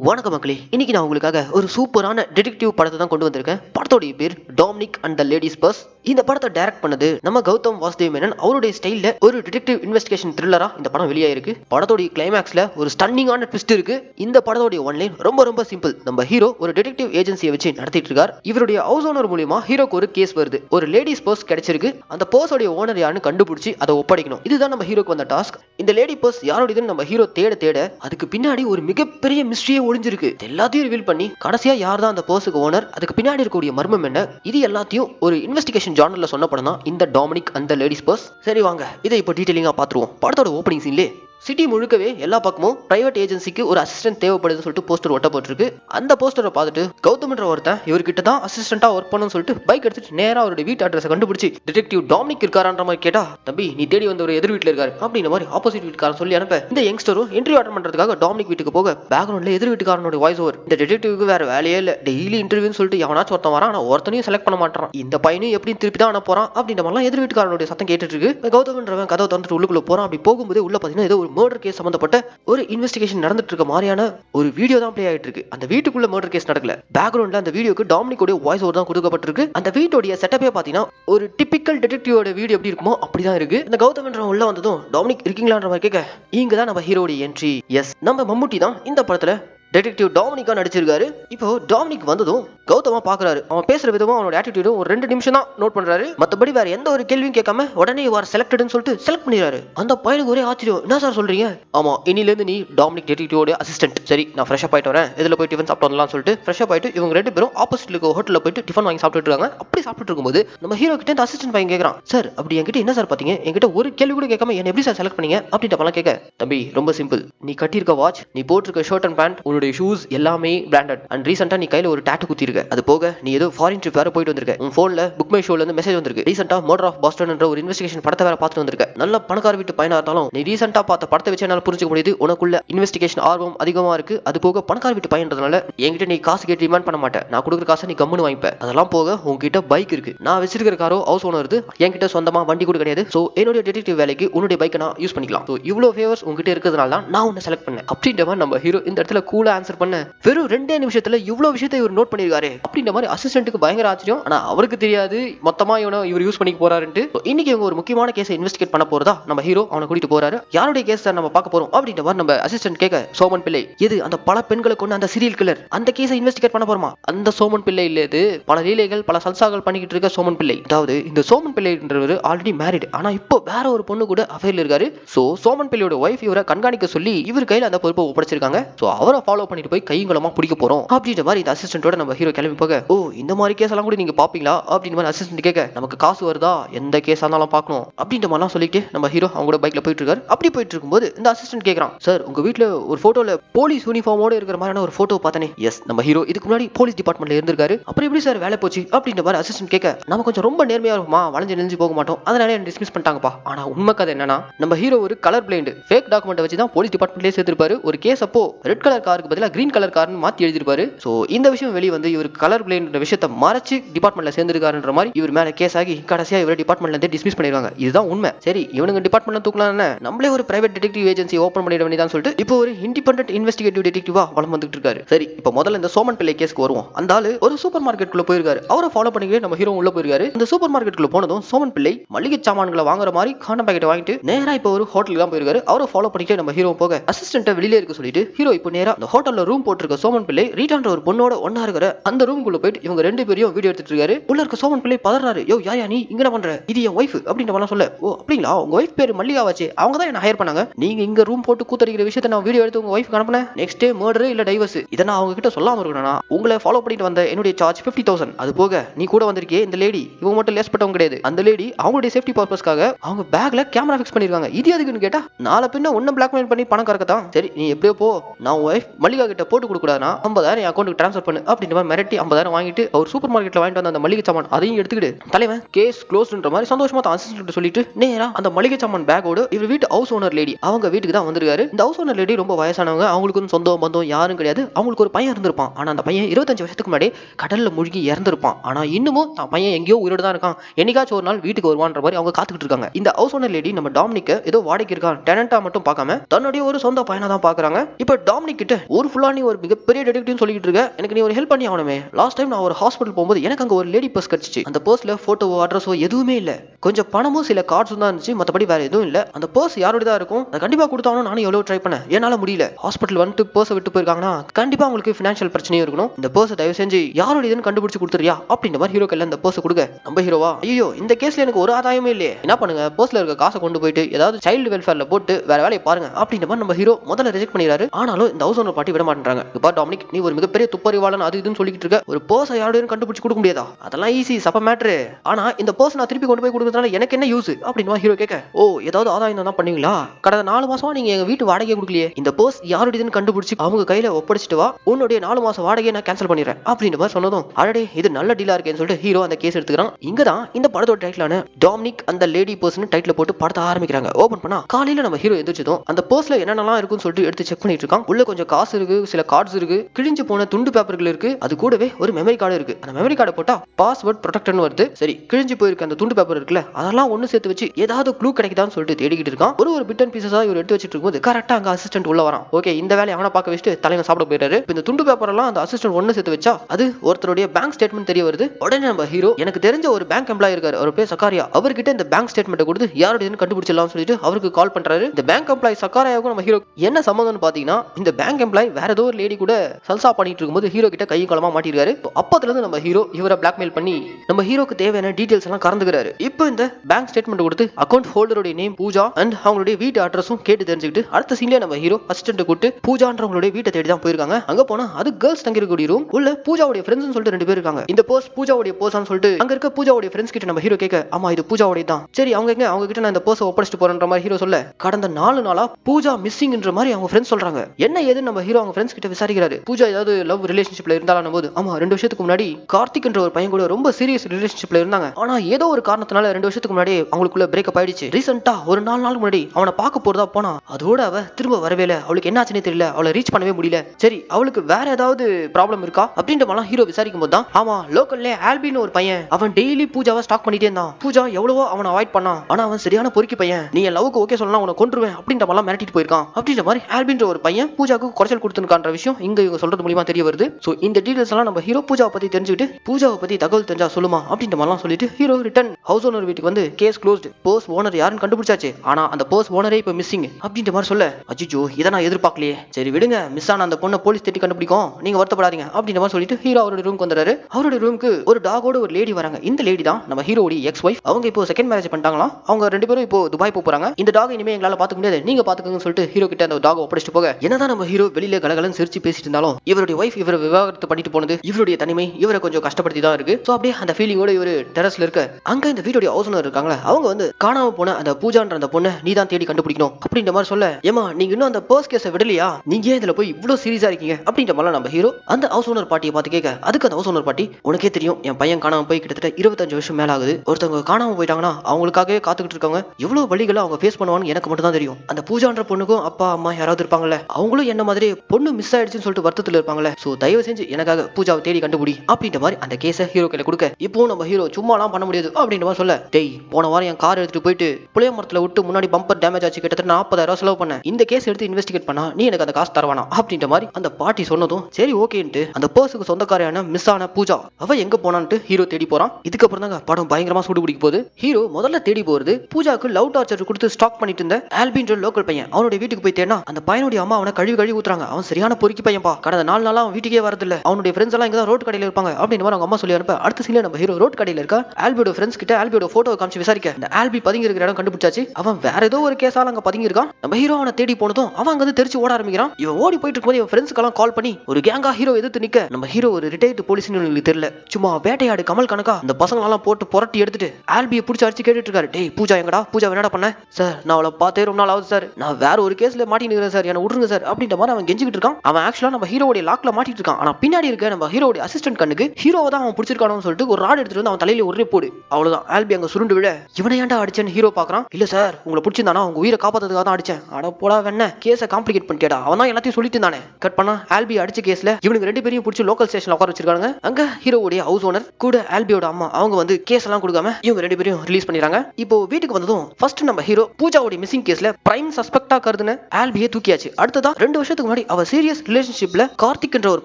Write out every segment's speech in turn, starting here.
வணக்கம் மக்களே. இன்னைக்கு நான் உங்களுக்காக ஒரு சூப்பரான டிடெக்டிவ் படத்தை தான் கொண்டு வந்திருக்கேன். படத்தோடைய பேர் Dominic and the ladies purse இந்த படத்தை டைரக்ட் பண்ணது நம்ம கௌதம் வாசுதேவ் மேனன். அவருடைய ஸ்டைல்ல ஒரு டிடெக்டிவ் இன்வெஸ்டிகேஷன் த்ரில்லரா இந்த படம் வெளியாயிருக்கு. படத்தோடைய கிளைமேக்ஸ்ல ஒரு ஸ்டன்னிங்கான ட்விஸ்ட் இருக்கு. இந்த படத்தோடைய ஒன்லைன் ரொம்ப ரொம்ப சிம்பிள் நம்ம ஹீரோ ஒரு டிடெக்டிவ் ஏஜென்சியை வச்சு நடத்திட்டு இருக்கார். இவருடைய ஹவுஸ் ஓனர் மூலியமா ஹீரோக்கு ஒரு கேஸ் வருது. ஒரு லேடிஸ் பர்ஸ் கிடைச்சிருக்கு. அந்த பர்ஸோடைய ஓனர் யாருன்னு கண்டுபிடிச்சி அதை ஒப்படைக்கணும். இதுதான் நம்ம ஹீரோக்கு வந்த டாஸ்க் இந்த லேடி பர்ஸ் யாருடையதுன்னு நம்ம ஹீரோ தேட தேட அதுக்கு பின்னாடி ஒரு மிகப்பெரிய மிஸ்ட்ரியே ஒளிஞ்சிருக்கு. எல்லாத்தையும் ரிவீல் பண்ணி கடைசியா யார் தான் அந்த பர்ஸுக்கு ஓனர் அதுக்கு பின்னாடி இருக்கக்கூடிய மர்மம் என்ன? இது எல்லாத்தையும் ஒரு இன்வெஸ்டிகேஷன் ஜானர்ல சொன்ன படம் தான் இந்த டாமினிக் அந்த லேடிஸ் பர்ஸ் சரி வாங்க இதை இப்போ டீட்டெயிலிங்காக பார்த்துருவோம். படத்தோட ஓப்பனிங் சீன்லேயே சிட்டி முழுக்கவே எல்லா பக்கமும் பிரைவேட் ஏஜென்சிக்கு ஒரு அசிஸ்டன்ட் தேவைப்படுதுன்னு சொல்லிட்டு போஸ்டர் ஒட்ட போட்டுருக்கு. அந்த போஸ்டரை பார்த்துட்டு கௌதம்ன்ற ஒருத்தன் இவர்கிட்ட தான் அசிஸ்டண்டா ஒர்க் பண்ணணும்னு சொல்லிட்டு பைக் எடுத்துட்டு நேரா அவருடைய வீட்டு அட்ரஸை கண்டுபிடிச்சு டிடெக்டிவ் டாமினிக் இருக்காரான்ற மாதிரி கேட்டா தம்பி நீ தேடி வந்தவர் ஒரு எதிர் வீட்டில் இருக்காரு. அப்படின்ற மாதிரி ஆப்போசிட் வீட்டுக்காரன் சொல்லி அனுப்ப. இந்த யங்ஸ்டரும் இன்டர்வியூ அட்டன் பண்றதுக்காக டாமினிக் வீட்டுக்கு போக பேக்ரவுண்ட்ல எதிர் வீட்டுக்காரனோட வாய்ஸ் ஓவர் இந்த டிடெக்டிவ்க்கு வேற வேலையே இல்லை. டெய்லி இன்டர்வியூன்னு சொல்லிட்டு எவனாச்சும் ஒருத்தன் வரான் ஆனா ஒருத்தனையும் செலக்ட் பண்ண மாட்டான். இந்த பையனையும் எப்படி திருப்பி தான் அனுப்புறான் அப்படின்ற மாதிரிலாம் எதிர் வீட்டுக்காரனுடைய சத்தம் கேட்டுட்டு இருக்கு. கௌதம்ன்றவன் கதவை திறந்துட்டு உள்ளுக்குள்ள போறான். அப்படி போகும்போது உள்ள பாத்தீங்கன்னா ஏதோ ஒரு மர்டர் கேஸ் சம்பந்தப்பட்ட ஒரு இன்வெஸ்டிகேஷன் நடந்துட்டு இருக்க மாதிரியான ஒரு வீடியோ தான் ப்ளே ஆயிட்டு இருக்கு அந்த வீட்டுக்குள்ள மர்டர் கேஸ் நடக்கல. பேக்ரவுண்ட்ல அந்த வீடியோக்கு டாமினிக்கோட வாய்ஸ் ஓவர் தான் கொடுக்கப்பட்டிருக்கு. அந்த வீட்டோடைய செட்டப்பே பாத்தீங்கன்னா ஒரு டிபிக்கல் டிடெக்டிவோட வீடியோ எப்படி இருக்குமோ அப்படிதான் இருக்கு. இந்த கௌதம்ன்ற உள்ள வந்ததும் டாமினிக் இருக்கீங்களான்ற மாதிரி கேட்க இங்க தான் நம்ம ஹீரோடைய என்ட்ரி எஸ் நம்ம மம்முட்டி தான் இந்த படத்துல டெடெக்டிவ் டாமினிக்கா நடிச்சிருக்காரு. இப்போ டாமினிக் வந்ததும் கௌதமா பாக்குறாரு. அவன் பேசுற விதமும் அவனோட ஆட்டிடியூடும் ஒரு ரெண்டு நிமிஷம் தான் நோட் பண்றாரு. மத்தபடி வேற எந்த ஒரு கேள்வியும் கேட்காம உடனே வார் செலக்டட்னு சொல்லிட்டு செலக்ட் பண்ணிடுறாரு. அந்த பையனுக்கு ஒரே ஆச்சரியம் என்ன சார் சொல்றீங்க? ஆமா இன்னில இருந்து நீ டாமினிக் டெடெக்டிவோட அசிஸ்டன்ட் சரி நான் ஃப்ரெஷ் அப் ஆயிட்டு வரேன். இதுல போய் டிஃபன் சாப்பிட்டு வரலாம்னு சொல்லிட்டு ஃப்ரெஷ்ஷா ஆயிட்டு இவங்க ரெண்டு பேரும் ஆப்போசிட்ல இருக்க ஹோட்டல்ல போயிட்டு டிஃபன் வாங்கி சாப்பிட்டு இருக்காங்க. அப்படி சாப்பிட்டு இருக்கும்போது நம்ம ஹீரோ கிட்ட இந்த அசிஸ்டன்ட் பையன் கேக்குறான். சார் அப்படி என்கிட்ட என்ன சார் பாத்தீங்க? என்கிட்ட ஒரு கேள்வி கூட கேட்காம என்ன எப்படி சார் செலக்ட் பண்ணீங்க? அப்படின்ற பலாம் கேட்க தம்பி ரொம்ப சிம்பிள் நீ கட்டியிருக்க வாட்ச் நீ போட்டிருக்க ஷர்ட் அண்ட் பேண்ட் உன்னுடைய ஷூஸ் எல்லாமே பிராண்டட் அண்ட் ரீசெண்டா நீ கையில ஒரு டேட்டு குத்திருக்க. அது போக நீ ஏதோ ஃபாரின் ட்ரிப் வேற போயிட்டு வந்திருக்க. உன் போன்ல புக் மை ஷோல இருந்து மெசேஜ் வந்திருக்கு. ரீசெண்டா மோட்டர் ஆஃப் பாஸ்டன் என்ற ஒரு இன்வெஸ்டிகேஷன் படத்தை வேற பார்த்துட்டு வந்திருக்க. நல்ல பணக்கார வீட்டு பையனா இருந்தாலும் நீ ரீசெண்டா பார்த்த படத்தை வச்சு என்னால புரிஞ்சுக்க முடியுது. உனக்குள்ள இன்வெஸ்டிகேஷன் ஆர்வம் அதிகமா இருக்கு. அது போக பணக்கார வீட்டு பையன்றதுனால என்கிட்ட நீ காசு கேட்டு டிமாண்ட் பண்ண மாட்டேன் நான் கொடுக்குற காசை நீ கம்முன்னு வாங்கிப்ப. அதெல்லாம் போக உங்ககிட்ட பைக் இருக்கு. நான் வச்சிருக்கிற காரோ ஹவுஸ் ஓனர் இருந்து என்கிட்ட சொந்தமா வண்டி கூட கிடையாது. சோ என்னுடைய டிடெக்டிவ் வேலைக்கு உன்னுடைய பைக்கை நான் யூஸ் பண்ணிக்கலாம். ஸோ இவ்வளோ ஃபேவர்ஸ் உங்ககிட்ட இருக்கிறதுனால தான் நான் உன்னை செலக்ட் பண்ணேன். அப்படின்ற மாதிரி நம்ம ஹீரோ இந்த இடத்துல கூலா ஆன்சர் பண்ண. வெறும் ரெண்டே நிமிஷத்துல இவ்வளவு விஷயத்தை இவர் நோட் பண்ணிருக்காரு அப்படின்ற மாதிரி அசிஸ்டன்ட்டுக்கு பயங்கர ஆச்சரியம். ஆனா அவருக்கு தெரியாது. மொத்தமா இவனை இவர் யூஸ் பண்ணிக்க போறாருன்ட்டு. இன்னைக்கு இவங்க ஒரு முக்கியமான கேஸை இன்வெஸ்டிகேட் பண்ண போறதா நம்ம ஹீரோ அவனை கூட்டிட்டு போறாரு. யாருடைய கேஸ் நம்ம பார்க்க போறோம்? அப்படின்ற மாதிரி நம்ம அசிஸ்டன்ட் கேட்க சோமன் பிள்ளை எது அந்த பல பெண்களை கொண்டு அந்த சீரியல் கில்லர் அந்த கேஸை இன்வெஸ்டிகேட் பண்ண போறோமா? அந்த சோமன் பிள்ளை இல்ல இது. பல லீலைகள் பல சல்சாக்கள் பண்ணிக்கிட்டு இருக்க சோமன் பிள்ளை. அதாவது இந்த சோமன் பிள்ளைன்றவர் ஆல்ரெடி மேரிட் ஆனா இப்போ வேற ஒரு பொண்ணு கூட அஃபேர்ல இருக்காரு. சோ சோமன் பிள்ளையோட ஒய்ஃப் இவரை கண்காணிக்க சொல்லி இவர் கையில அந்த பொறுப்பை ஒப்படைச்சிருக்காங்க. சோ அவரை ஃபாலோ பண்ணிட்டு போய் கைங்களமா பிடிக்க போறோம். அப்படின்ற மாதிரி இந்த அசிஸ்டன்ட்டோட நம்ம ஹீரோ கிளம்பி போக ஓ இந்த மாதிரி கேஸ் எல்லாம் கூட நீங்க பாப்பீங்களா? அப்படின்ற மாதிரி அசிஸ்டன்ட் கேட்க நமக்கு காசு வருதா? எந்த கேஸா இருந்தாலும் பார்க்கணும் அப்படின்ற மாதிரிலாம் சொல்லிட்டு நம்ம ஹீரோ அவங்க கூட பைக்ல போயிட்டு இருக்காரு. அப்படி போயிட்டு இருக்கும்போது இந்த அசிஸ்டன்ட் கேட்கறான் சார் உங்க வீட்டுல ஒரு போட்டோல போலீஸ் யூனிஃபார்மோட இருக்கிற மாதிரியான ஒரு போட்டோ பார்த்தனே எஸ் நம்ம ஹீரோ இதுக்கு முன்னாடி போலீஸ் டிபார்ட்மெண்ட்ல இருந்திருக்காரு. அப்புறம் எப்படி சார் வேலை போச்சு? அப்படின்ற மாதிரி அசிஸ்டன்ட் கேட்க நம்ம கொஞ்சம் ரொம்ப நேர்மையா இருக்குமா வளைஞ்சு நெஞ்சு போக மாட்டோம். அதனால என்ன டிஸ்மிஸ் பண்ணிட்டாங்கப்பா. ஆனா உண்மை கதை என்னன்னா நம்ம ஹீரோ ஒரு கலர் பிளைண்ட் ஃபேக் டாக்குமெண்ட் வச்சு தான் போலீஸ் டிபார்ட்மெண்ட்லேயே சேர்த்திருப்பாரு. ஒரு கேஸ் அப்போ ரெட் கலர் கார் காருக்கு பதிலாக கிரீன் கலர் கார்னு மாத்தி எழுதிருப்பாரு சோ இந்த விஷயம் வெளியே வந்து இவர் கலர் பிளைண்ட் விஷயத்தை மறைச்சு டிபார்ட்மெண்ட்ல சேர்ந்திருக்காருன்ற மாதிரி இவர் மேல கேஸ் ஆகி கடைசியா இவர் டிபார்ட்மெண்ட்ல இருந்து டிஸ்மிஸ் பண்ணிருக்காங்க இதுதான் உண்மை. சரி இவனுங்க டிபார்ட்மெண்ட்ல தூக்கலாம் என்ன? நம்மளே ஒரு பிரைவேட் டிடெக்டிவ் ஏஜென்சி ஓபன் பண்ணிட வேண்டியதான் சொல்லிட்டு இப்போ ஒரு இண்டிபெண்டன்ட் இன்வெஸ்டிகேட்டிவ் டிடெக்டிவா வளம் வந்துட்டு இருக்காரு. சரி இப்போ முதல்ல இந்த சோமன் பிள்ளை கேஸ்க்கு வருவோம். அந்த ஆளு ஒரு சூப்பர் மார்க்கெட்டுக்குள்ள போயிருக்காரு. அவரை ஃபாலோ பண்ணிக்கிட்டு நம்ம ஹீரோ உள்ள போயிருக்காரு. இந்த சூப்பர் மார்க்கெட்டுக்குள்ள போனதும் சோமன் பிள்ளை மளிகை சாமான்களை வாங்குற மாதிரி காண்டம் பாக்கெட் வாங்கிட்டு நேரா இப்போ ஒரு ஹோட்டலுக்கு தான் போயிருக்காரு. அவரை ஃபாலோ பண்ணிக்கிட்டே நம்ம ஹீரோ போக அசிஸ்டன்ட்டை வெளியில இருக்க சொல்லிட்டு ஹீரோ இப்போ நேரா அந்த ஹோட்டல்ல ரூம் போட்டிருக்க சோமன் பிள்ளை ரீட்டான்ற ஒரு பொண்ணோட ஒன்னா இருக்கிற அந்த ரூம்குள்ள போயிட்டு இவங்க ரெண்டு பேரையும் வீடியோ எடுத்துட்டு இருக்காரு. உள்ள இருக்க சோமன் பிள்ளை பதறாரு. யோ யாயா நீ? இங்க என்ன பண்ற? இது என் ஒய்ஃப் அப்படின்ற சொல்ல. ஓ அப்படிங்களா? உங்க ஒய்ஃப் பேர் மல்லிகா வச்சு அவங்க தான் என்ன ஹையர் பண்ணாங்க? நீங்க இங்க ரூம் போட்டு கூத்தடிக்கிற விஷயத்தை நான் வீடியோ எடுத்து உங்க ஒய்ஃப் அனுப்புனேன். நெக்ஸ்ட் டே மர்டர் இல்ல டைவர்ஸ் இதை நான் அவங்க கிட்ட சொல்லாம இருக்கணும்னா உங்களை ஃபாலோ பண்ணிட்டு வந்த என்னுடைய சார்ஜ் ஃபிஃப்டி தௌசண்ட் அது போக நீ கூட வந்திருக்கே இந்த லேடி இவங்க மட்டும் லேஸ் பட்டவங்க கிடையாது. அந்த லேடி அவங்களுடைய சேஃப்டி பர்பஸ்க்காக அவங்க பேக்ல கேமரா ஃபிக்ஸ் பண்ணிருக்காங்க. இது எதுக்குன்னு கேட்டா நாளை பின்ன ஒன்னும் பிளாக்மெயில் பண்ணி பணம் கறக்கத்தான். சரி நீ எப்படியோ போ. நான் ஒய்ஃப் மல்லிகா கிட்ட போட்டு கொடுக்கூடாதுனா ஐம்பதாயிரம் அக்கௌண்ட்டுக்கு ட்ரான்ஸ்ஃபர் பண்ணு. அப்படின்ற மாதிரி மிரட்டி ஐம்பதாயிரம் வாங்கிட்டு அவர் சூப்பர் மார்க்கெட்ல வாங்கிட்டு வந்த அந்த மளிகை சாமான் அதையும் எடுத்துக்கிட்டு தலைவன் கேஸ் க்ளோஸ்ன்ற மாதிரி சந்தோஷமா தான் அசிஸ்டன்ட் சொல்லிட்டு நேரா அந்த மளிகை சாமான் பேக்கோடு இவர் வீட்டு ஹவுஸ் ஓனர் லேடி அவங்க வீட்டுக்கு தான் வந்திருக்காரு. இந்த ஹவுஸ் ஓனர் லேடி ரொம்ப வயசானவங்க. அவங்களுக்கும் சொந்தம் பந்தம் யாரும் கிடையாது. அவங்களுக்கு ஒரு பையன் இருந்திருப்பான். ஆனா அந்த பையன் இருபத்தஞ்சு வருஷத்துக்கு முன்னாடி கடல்ல மூழ்கி இறந்திருப்பான். ஆனா இன்னமும் தான் பையன் எங்கேயோ உயிரோடு தான் இருக்கான். என்னைக்காச்சும் ஒரு நாள் வீட்டுக்கு வருவான்ற மாதிரி அவங்க காத்துக்கிட்டு இருக்காங்க. இந்த ஹவுஸ் ஓனர் லேடி நம்ம டாமினிக்க ஏதோ வாடகைக்கு இருக்கான் டெனண்டா மட்டும் பார்க்காம தன்னுடைய ஒரு சொந்த பையனை தான் பாக்குறாங்க இப்ப டாமினிக் கிட்ட ஒரு ஃபுல்லாக நீ ஒரு மிகப்பெரிய டிடெக்டிவ் சொல்லிட்டு இருக்க. எனக்கு நீ ஒரு ஹெல்ப் பண்ணி ஆகணுமே. லாஸ்ட் டைம் நான் ஒரு ஹாஸ்பிட்டல் போகும்போது எனக்கு அங்கே ஒரு லேடி பர்ஸ் கிடச்சிச்சு. அந்த பர்ஸில் ஃபோட்டோவோ அட்ரஸோ எதுவுமே இல்லை. கொஞ்சம் பணமும் சில கார்ட்ஸும் தான் இருந்துச்சு. மற்றபடி வேற எதுவும் இல்லை. அந்த பர்ஸ் யாரோட தான் இருக்கும்? அதை கண்டிப்பாக கொடுத்தாலும் நானும் எவ்வளோ ட்ரை பண்ணேன். என்னால் முடியல. ஹாஸ்பிட்டல் வந்துட்டு பர்ஸை விட்டு போயிருக்காங்கன்னா கண்டிப்பாக உங்களுக்கு ஃபினான்ஷியல் பிரச்சனையும் இருக்கணும். இந்த பர்ஸை தயவு செஞ்சு யாரோட இதுன்னு கண்டுபிடிச்சு கொடுத்துறியா அப்படின்ற மாதிரி ஹீரோக்கு எல்லாம் இந்த பர்ஸை கொடுக்க நம்ம ஹீரோவா ஐயோ இந்த கேஸ்ல எனக்கு ஒரு ஆதாயமே இல்லையே. என்ன பண்ணுங்க? பர்ஸ்ல இருக்க காசை கொண்டு போயிட்டு ஏதாவது சைல்டு வெல்ஃபேர்ல போட்டு வேற வேலையை பாருங்க. அப்படின்ற மாதிரி நம்ம ஹீரோ முதல்ல ரிஜெக்ட் பண்ணிடுறாரு. ஆனாலும் இந்த ஹவுஸ் ஓனர் பாட்டி விட மாட்டேறாங்க இப்போ டாமினிக் நீ ஒரு மிகப்பெரிய துப்பறிவாளன் அது இதுன்னு சொல்லிட்டு இருக்க. ஒரு பர்ஸை யாரோடையும் கண்டுபிடிச்சு கொடுக்க முடியாதா? அதெல்லாம் ஈஸி சப்ப மேட்ரு ஆனா இந்த பர்ஸ் நான் திருப்பி கொண்டு போய் கொடுக்கறதுனால எனக்கு என்ன யூஸ் அப்படின்னு ஹீரோ கேட்க. ஓ ஏதாவது ஆதாயம் தான் பண்ணுவீங்களா? கடந்த நாலு மாசமா நீங்க எங்க வீட்டு வாடகை கொடுக்கலையே. இந்த பர்ஸ் யாரோடதுன்னு கண்டுபிடிச்சு அவங்க கையில ஒப்படைச்சிட்டு வா. உன்னுடைய நாலு மாசம் வாடகையை நான் கேன்சல் பண்ணிடுறேன் அப்படின்ற மாதிரி சொன்னதும். அடடே இது நல்ல டீலா இருக்கேன்னு சொல்லிட்டு ஹீரோ அந்த கேஸ் எடுத்துக்கிறான். இங்க தான் இந்த படத்தோட டைட்டிலான டாமினிக் அந்த லேடி பர்சன் டைட்டில் போட்டு படத்தை ஆரம்பிக்கிறாங்க. ஓபன் பண்ணா காலையில நம்ம ஹீரோ எந்திரிச்சதும் அந்த பர்ஸ்ல என்னென்னலாம் இருக்குன்னு சொல்லிட்டு எடுத்து செக் பண்ணிட்டு இருக்கான். உள்ள கொஞ்சம் காசு இருக்கு சில கார்ட்ஸ் இருக்கு கிழிஞ்சு போன துண்டு பேப்பர்கள் இருக்கு அது கூடவே ஒரு மெமரி கார்டு இருக்கு. அந்த மெமரி கார்டை போட்டா பாஸ்வேர்ட் ப்ரொடெக்டர்னு வருது. சரி கிழிஞ்சு போயிருக்க அந்த துண்டு பேப்பர் இருக்குல்ல அதெல்லாம் ஒண்ணு சேர்த்து வச்சு ஏதாவது க்ளூ கிடைக்குதான்னு சொல்லிட்டு தேடிக்கிட்டு இருக்கான். ஒரு ஒரு பிட் அண்ட் பீசஸா இவர் எடுத்து வச்சிட்டு இருக்கும்போது கரெக்டா அங்க அசிஸ்டன்ட் உள்ள வரான். ஓகே இந்த வேலையை அவனை பார்க்க வச்சுட்டு தலைவன் சாப்பிட போயிட்டாரு இந்த துண்டு பேப்பர் எல்லாம் அந்த அசிஸ்டன்ட் ஒண்ணு சேர்த்து வச்சா அது ஒருத்தருடைய பேங்க் ஸ்டேட்மெண்ட் தெரிய வருது. உடனே நம்ம ஹீரோ எனக்கு தெரிஞ்ச ஒரு பேங்க் எம்ப்ளாய் இருக்காரு. அவர் பேர் சக்காரியா. அவர்கிட்ட இந்த பேங்க் ஸ்டேட்மெண்ட் கொடுத்து யாரோட கண்டுபிடிச்சிடலாம் சொல்லிட்டு அவருக்கு கால் பண்றாரு. இந்த பேங்க் எம்ப்ளாய் சக்காரியாவுக்கும் நம்ம ஹீரோ என்ன சம்மந்தம்னு பாத்தீங்கன்னா இந்த பேங்க் எம்ப்ளாய் வேற ஏதோ ஒரு லேடி கூட சல்சா பண்ணிட்டு இருக்கும்போது ஹீரோ கிட்ட கையும் களமா மாட்டிருக்காரு. அப்பத்துல இருந்து நம்ம ஹீரோ இவரை பிளாக்மெயில் பண்ணி நம்ம ஹீரோக்கு தேவையான டீடைல்ஸ் எல்லாம் கறந்துக்கிறாரு. இப்போ இந்த பேங்க் ஸ்டேட்மெண்ட் கொடுத்து அக்கௌண்ட் ஹோல்டருடைய நேம் பூஜா அண்ட் அவங்களுடைய வீட்டு அட்ரஸும் கேட்டு தெரிஞ்சுக்கிட்டு அடுத்த சீன்ல நம்ம ஹீரோ அசிஸ்டன்ட் கூட்டு பூஜான்றவங்களுடைய வீட்டை தேடி தான் போயிருக்காங்க. அங்க போனா அது கேர்ள்ஸ் தங்கிருக்கக்கூடிய ரூம் உள்ள பூஜாவுடைய ஃப்ரெண்ட்ஸ் சொல்லிட்டு ரெண்டு பேர் இருக்காங்க. இந்த போஸ் பூஜாவுடைய போஸான்னு சொல்லிட்டு அங்க இருக்க பூஜாவுடைய ஃப்ரெண்ட்ஸ் கிட்ட நம்ம ஹீரோ கேட்க ஆமா இது பூஜாவுடைய தான். சரி அவங்க எங்க? அவங்க கிட்ட நான் இந்த போஸை ஒப்படைச்சிட்டு போறேன்ற மாதிரி ஹீரோ சொல்ல கடந்த நாலு நாளா பூஜா மிஸ்ஸிங்ன்ற மாதிரி அவங்க ஃப்ரெண்ட்ஸ் சொல்றாங்க. என்ன ஏதுன்னு நம்ம ஹீரோ அவங்க ஃப்ரெண்ட்ஸ் கிட்ட விசாரிக்கிறாரு. பூஜா ஏதாவது லவ் ரிலேஷன்ஷிப்ல இருந்தாலும் போது ஆமா ரெண்டு வருஷத்துக்கு முன்னாடி கார்த்திக்ன்ற ஒரு பையன் கூட ரொம்ப சீரியஸ் ரிலேஷன்ஷிப்ல இருந்தாங்க. ஆனா ஏதோ ஒரு காரணத்தினால ரெண்டு வருஷத்துக்கு முன்னாடி அவங்களுக்குள்ள பிரேக்கப் ஆயிடுச்சு. ரீசெண்டா ஒரு நாலு நாள் முன்னாடி அவனை பார்க்க போறதா போனா அதோட அவ திரும்ப வரவே இல்ல அவளுக்கு என்னாச்சுன்னே தெரியல. அவளை ரீச் பண்ணவே முடியல. சரி அவளுக்கு வேற ஏதாவது ப்ராப்ளம் இருக்கா? அப்படின்ற மாதிரி ஹீரோ விசாரிக்கும் போது தான் ஆமா லோக்கல்ல ஆல்பின்னு ஒரு பையன் அவன் டெய்லி பூஜாவை ஸ்டாக் பண்ணிட்டே இருந்தான். பூஜா எவ்வளவோ அவனை அவாய்ட் பண்ணான். ஆனா அவன் சரியான பொறுக்கி பையன். நீ லவ்க்கு ஓகே சொல்லலாம் உன கொண்டுருவேன் அப்படின்ற மாதிரி மிரட்டிட்டு போயிருக்கான். அப்படின்ற மாதிரி ஆல்பின்ற ஒரு பையன் பூஜாக்கு குறைச்சல் கொடுத்துருக்கான்ற விஷயம் இங்க இவங்க சொல்றது மூலியமா தெரிய வருது. சோ இந்த டீடைல்ஸ் எல்லாம் நம்ம ஹீரோ பூஜாவை பத்தி தெரிஞ்சுக்கிட்டு பூஜாவை பத்தி தகவல் தெரிஞ்சா சொல்லுமா? அப்படின்ற மாதிரிலாம் சொல்லிட்டு ஹீரோ ரிட்டன் ஹவுஸ் ஓனர் வீட்டுக்கு வந்து கேஸ் க்ளோஸ்டு போஸ் ஓனர் யாருன்னு கண்டுபிடிச்சாச்சு? ஆனா அந்த போஸ் ஓனரே இப்ப மிஸ்ஸிங் அப்படின்ற மாதிரி சொல்ல அஜிஜோ இதை நான் எதிர்பார்க்கலையே. சரி விடுங்க. மிஸ் ஆன அந்த பொண்ணை போலீஸ் தேடி கண்டுபிடிக்கும். நீங்க வருத்தப்படாதீங்க. அப்படின்ற மாதிரி சொல்லிட்டு ஹீரோ அவரோட ரூமுக்கு வந்துறாரு அவரோட ரூமுக்கு ஒரு டாகோட ஒரு லேடி வராங்க. இந்த லேடி தான் நம்ம ஹீரோடி எக்ஸ் ஒய்ஃப் அவங்க இப்போ செகண்ட் மேரேஜ் பண்ணிட்டாங்களா அவங்க ரெண்டு பேரும் இப்போ துபாய் போறாங்க. இந்த டாக் இனிமே எங்களால பாத்துக்க முடியாது. நீங்க பாத்துக்கோங்கன்னு சொல்லிட்டு ஹீரோ கிட்ட அந்த டாக் ஒப்படைச்சிட்டு போக. என்னதான் நம்ம ஹீரோ வெளியில கலகலன்னு சிரிச்சு பேசிட்டு இருந்தாலும் இவருடைய ஒய்ஃப் இவரை விவாகரத்து பண்ணிட்டு போனது இவருடைய தனிமை இவரை கொஞ்சம் கஷ்டப்படுத்தி தான் இருக்கு. சோ அப்படியே அந்த ஃபீலிங்கோட இவர் டெரஸ்ல இருக்க அங்க இந்த வீட்டுடைய ஹவுஸ்னர் இருக்காங்களா அவங்க வந்து காணாம போன அந்த பூஜான்ற அந்த பொண்ணை நீ தான் தேடி கண்டுபிடிக்கணும் அப்படின்ற மாதிரி சொல்ல ஏமா நீங்க இன்னும் அந்த பர்ஸ் கேஸை விடலையா? நீங்க ஏன் இதுல போய் இவ்வளவு சீரியஸா இருக்கீங்க? அப்படின்ற மாதிரி நம்ம ஹீரோ அந்த ஹவுஸ் ஓனர் பாட்டியை பார்த்து கேட்க அதுக்கு அந்த ஹவுஸ் ஓனர் பாட்டி உனக்கே தெரியும் என் பையன் காணாம போய் கிட்டத்தட்ட இருபத்தஞ்சு வருஷம் மேல ஆகுது. ஒருத்தவங்க காணாம போயிட்டாங்கன்னா அவங்களுக்காகவே காத்துக்கிட்டு இருக்காங்க எவ்வளவு வழிகளை அவங்க ஃபேஸ் பண்ணுவான்னு எனக்கு மட்டும் தான் தெரியும். அந்த பூஜான்ற பொண்ணுக்கும் அப்பா அம்மா யாராவது இருப்பாங்கல்ல அவங்களும் என்ன மாதிரி பொண்ணு மிஸ் ஆயிடுச்சுன்னு சொல்லிட்டு வருத்தத்துல இருப்பாங்களே. சோ தயவு செஞ்சு எனக்காக பூஜாவை தேடி கண்டுபிடி. அப்படின்ற மாதிரி அந்த கேஸை ஹீரோ கையில கொடுக்க. இப்போ நம்ம ஹீரோ சும்மாலாம் பண்ண முடியாது. அப்படின்ற மாதிரி சொல்ல. டேய் போன வாரம் என் கார் எடுத்துட்டு போயிட்டு புளிய மரத்துல விட்டு முன்னாடி பம்பர் டேமேஜ் ஆச்சு. கிட்டத்தட்ட நாற்பதாயிரம் செலவு பண்ணேன். இந்த கேஸ் எடுத்து இன்வெஸ்டிகேட் பண்ணா நீ எனக்கு அந்த காசு தரவானா? அப்படின்ற மாதிரி அந்த பாட்டி சொன்னதும் சரி ஓகேன்ட்டு அந்த பர்ஸுக்கு சொந்தக்காரியான மிஸ் ஆன பூஜா அவ எங்க போனான்ட்டு ஹீரோ தேடி போறான். இதுக்கப்புறம் தாங்க படம் பயங்கரமா சூடு பிடிக்க போகுது. ஹீரோ முதல்ல தேடி போறது பூஜாக்கு லவ் டார்ச்சர் கொடுத்து ஸ்டாக் பண்ணிட்டு இருந்த ஆல்பின்ற லோக்கல் பையன். அவனுடைய வீட்டுக்கு போய் தேடினா அந்த பையனுடைய அம்மா அவனை கழுவி கழுவி ஊத்துறாங்க. அவன் சரியான பொறுக்கி பையன்பா. கடந்த நாலு நாளா அவன் வீட்டுக்கே வரதில்ல. அவனுடைய ஃப்ரெண்ட்ஸ் எல்லாம் இங்க தான் ரோட் கடையில இருப்பாங்க. அப்படின்னு அவங்க அம்மா சொல்லி அனுப்ப. அடுத்த சீன்ல நம்ம ஹீரோ ரோட் கடையில இருக்க ஆல்பியோட ஃப்ரெண்ட்ஸ் கிட்ட ஆல்பியோட போட்டோ காமிச்சு விசாரிக்க. இந்த ஆல்பி பதுங்கி இருக்கிற இடம் கண்டுபிடிச்சாச்சு. அவன் வேற ஏதோ ஒரு கேஸால அங்க பதுங்கி இருக்கான். நம்ம ஹீரோ அவனை தேடி போனதும் அவன் அங்க வந்து தெரிச்சு ஓட ஆரம்பிக்கிறான். இவன் ஓடி போயிட்டு இருக்கும்போது இவன் ஃப்ரெண்ட்ஸ்க்கெல்லாம் கால் பண்ணி ஒரு கேங்கா ஹீரோ எதிர்த்து நிக்க. நம்ம ஹீரோ ஒரு ரிட்டையர்டு போலீஸ்னு உங்களுக்கு தெரியல. சும்மா வேட்டையாடு கமல் கணக்கா. அந்த பசங்க எல்லாம் போட்டு புரட்டி எடுத்துட்டு ஆல்பியை பிடிச்சி அடிச்சு கேட்டுட்டு இருக்காரு. டேய் பூஜா எங்கடா? பூஜா என்னடா பண்ண? சார் நான் அவளை பார்த்தே ரொம்ப நாள் ஆகுது சார். நான் வேற ஒரு கேஸ்ல மாட்டின்னு சார். என்ன விடுங்க சார். அப்படின்ற மாதிரி அவன் கெஞ்சிக்கிட்டு இருக்கான். அவன் ஆக்சுவலா நம்ம ஹீரோடைய லாக்ல மாட்டிட்டு இருக்கான். ஆனா பின்னாடி இருக்க நம்ம ஹீரோடைய அசிஸ்டன்ட் கண்ணுக்கு ஹீரோவை தான் அவன் பிடிச்சிருக்கானு சொல்லிட்டு ஒரு ராட் எடுத்துட்டு வந்து அவன் தலையில ஒரே போடு. அவ்வளவுதான். ஆல்பி அங்க சுருண்டு விட இவனை ஏன்டா அடிச்சேன்னு ஹீரோ பாக்குறான் இல்ல சார் உங்களை பிடிச்சிருந்தானா? உங்க உயிரை காப்பாத்துறதுக்காக தான் அடிச்சேன். அட போடா வேண கேஸை காம்ப்ளிகேட் பண்ணிட்டேடா அவன் தான் எல்லாத்தையும் சொல்லிட்டு இருந்தானே. கட் பண்ணா ஆல்பி அடிச்ச கேஸ்ல இவனுக்கு ரெண்டு பேரையும் பிடிச்சி லோக்கல் ஸ்டேஷன்ல உட்கார வச்சிருக்காங்க அங்க ஹீரோவுடைய ஹவுஸ் ஓனர் கூட ஆல்பியோட அம்மா அவங்க வந்து கேஸ் எல்லாம் கொடுக்காம இவங்க ரெண்டு பேரையும் ரிலீஸ் பண்ணிடுறாங்க. இப்போ வீட்டுக்கு வந்ததும் ஃபர்ஸ்ட் நம்ம ஹீரோ பூஜாவுடைய மிஸ்ஸிங் கேஸ்ல பிரைம் சஸ்பெக்டா கருதுன ஆல்பியை தூக்கியாச்சு. அடுத்ததா ரெண்டு வருஷத்துக்கு முன்னாடி அவ சீரியஸ் ரிலேஷன்ஷிப்ல கார்த்திக் என்ற ஒரு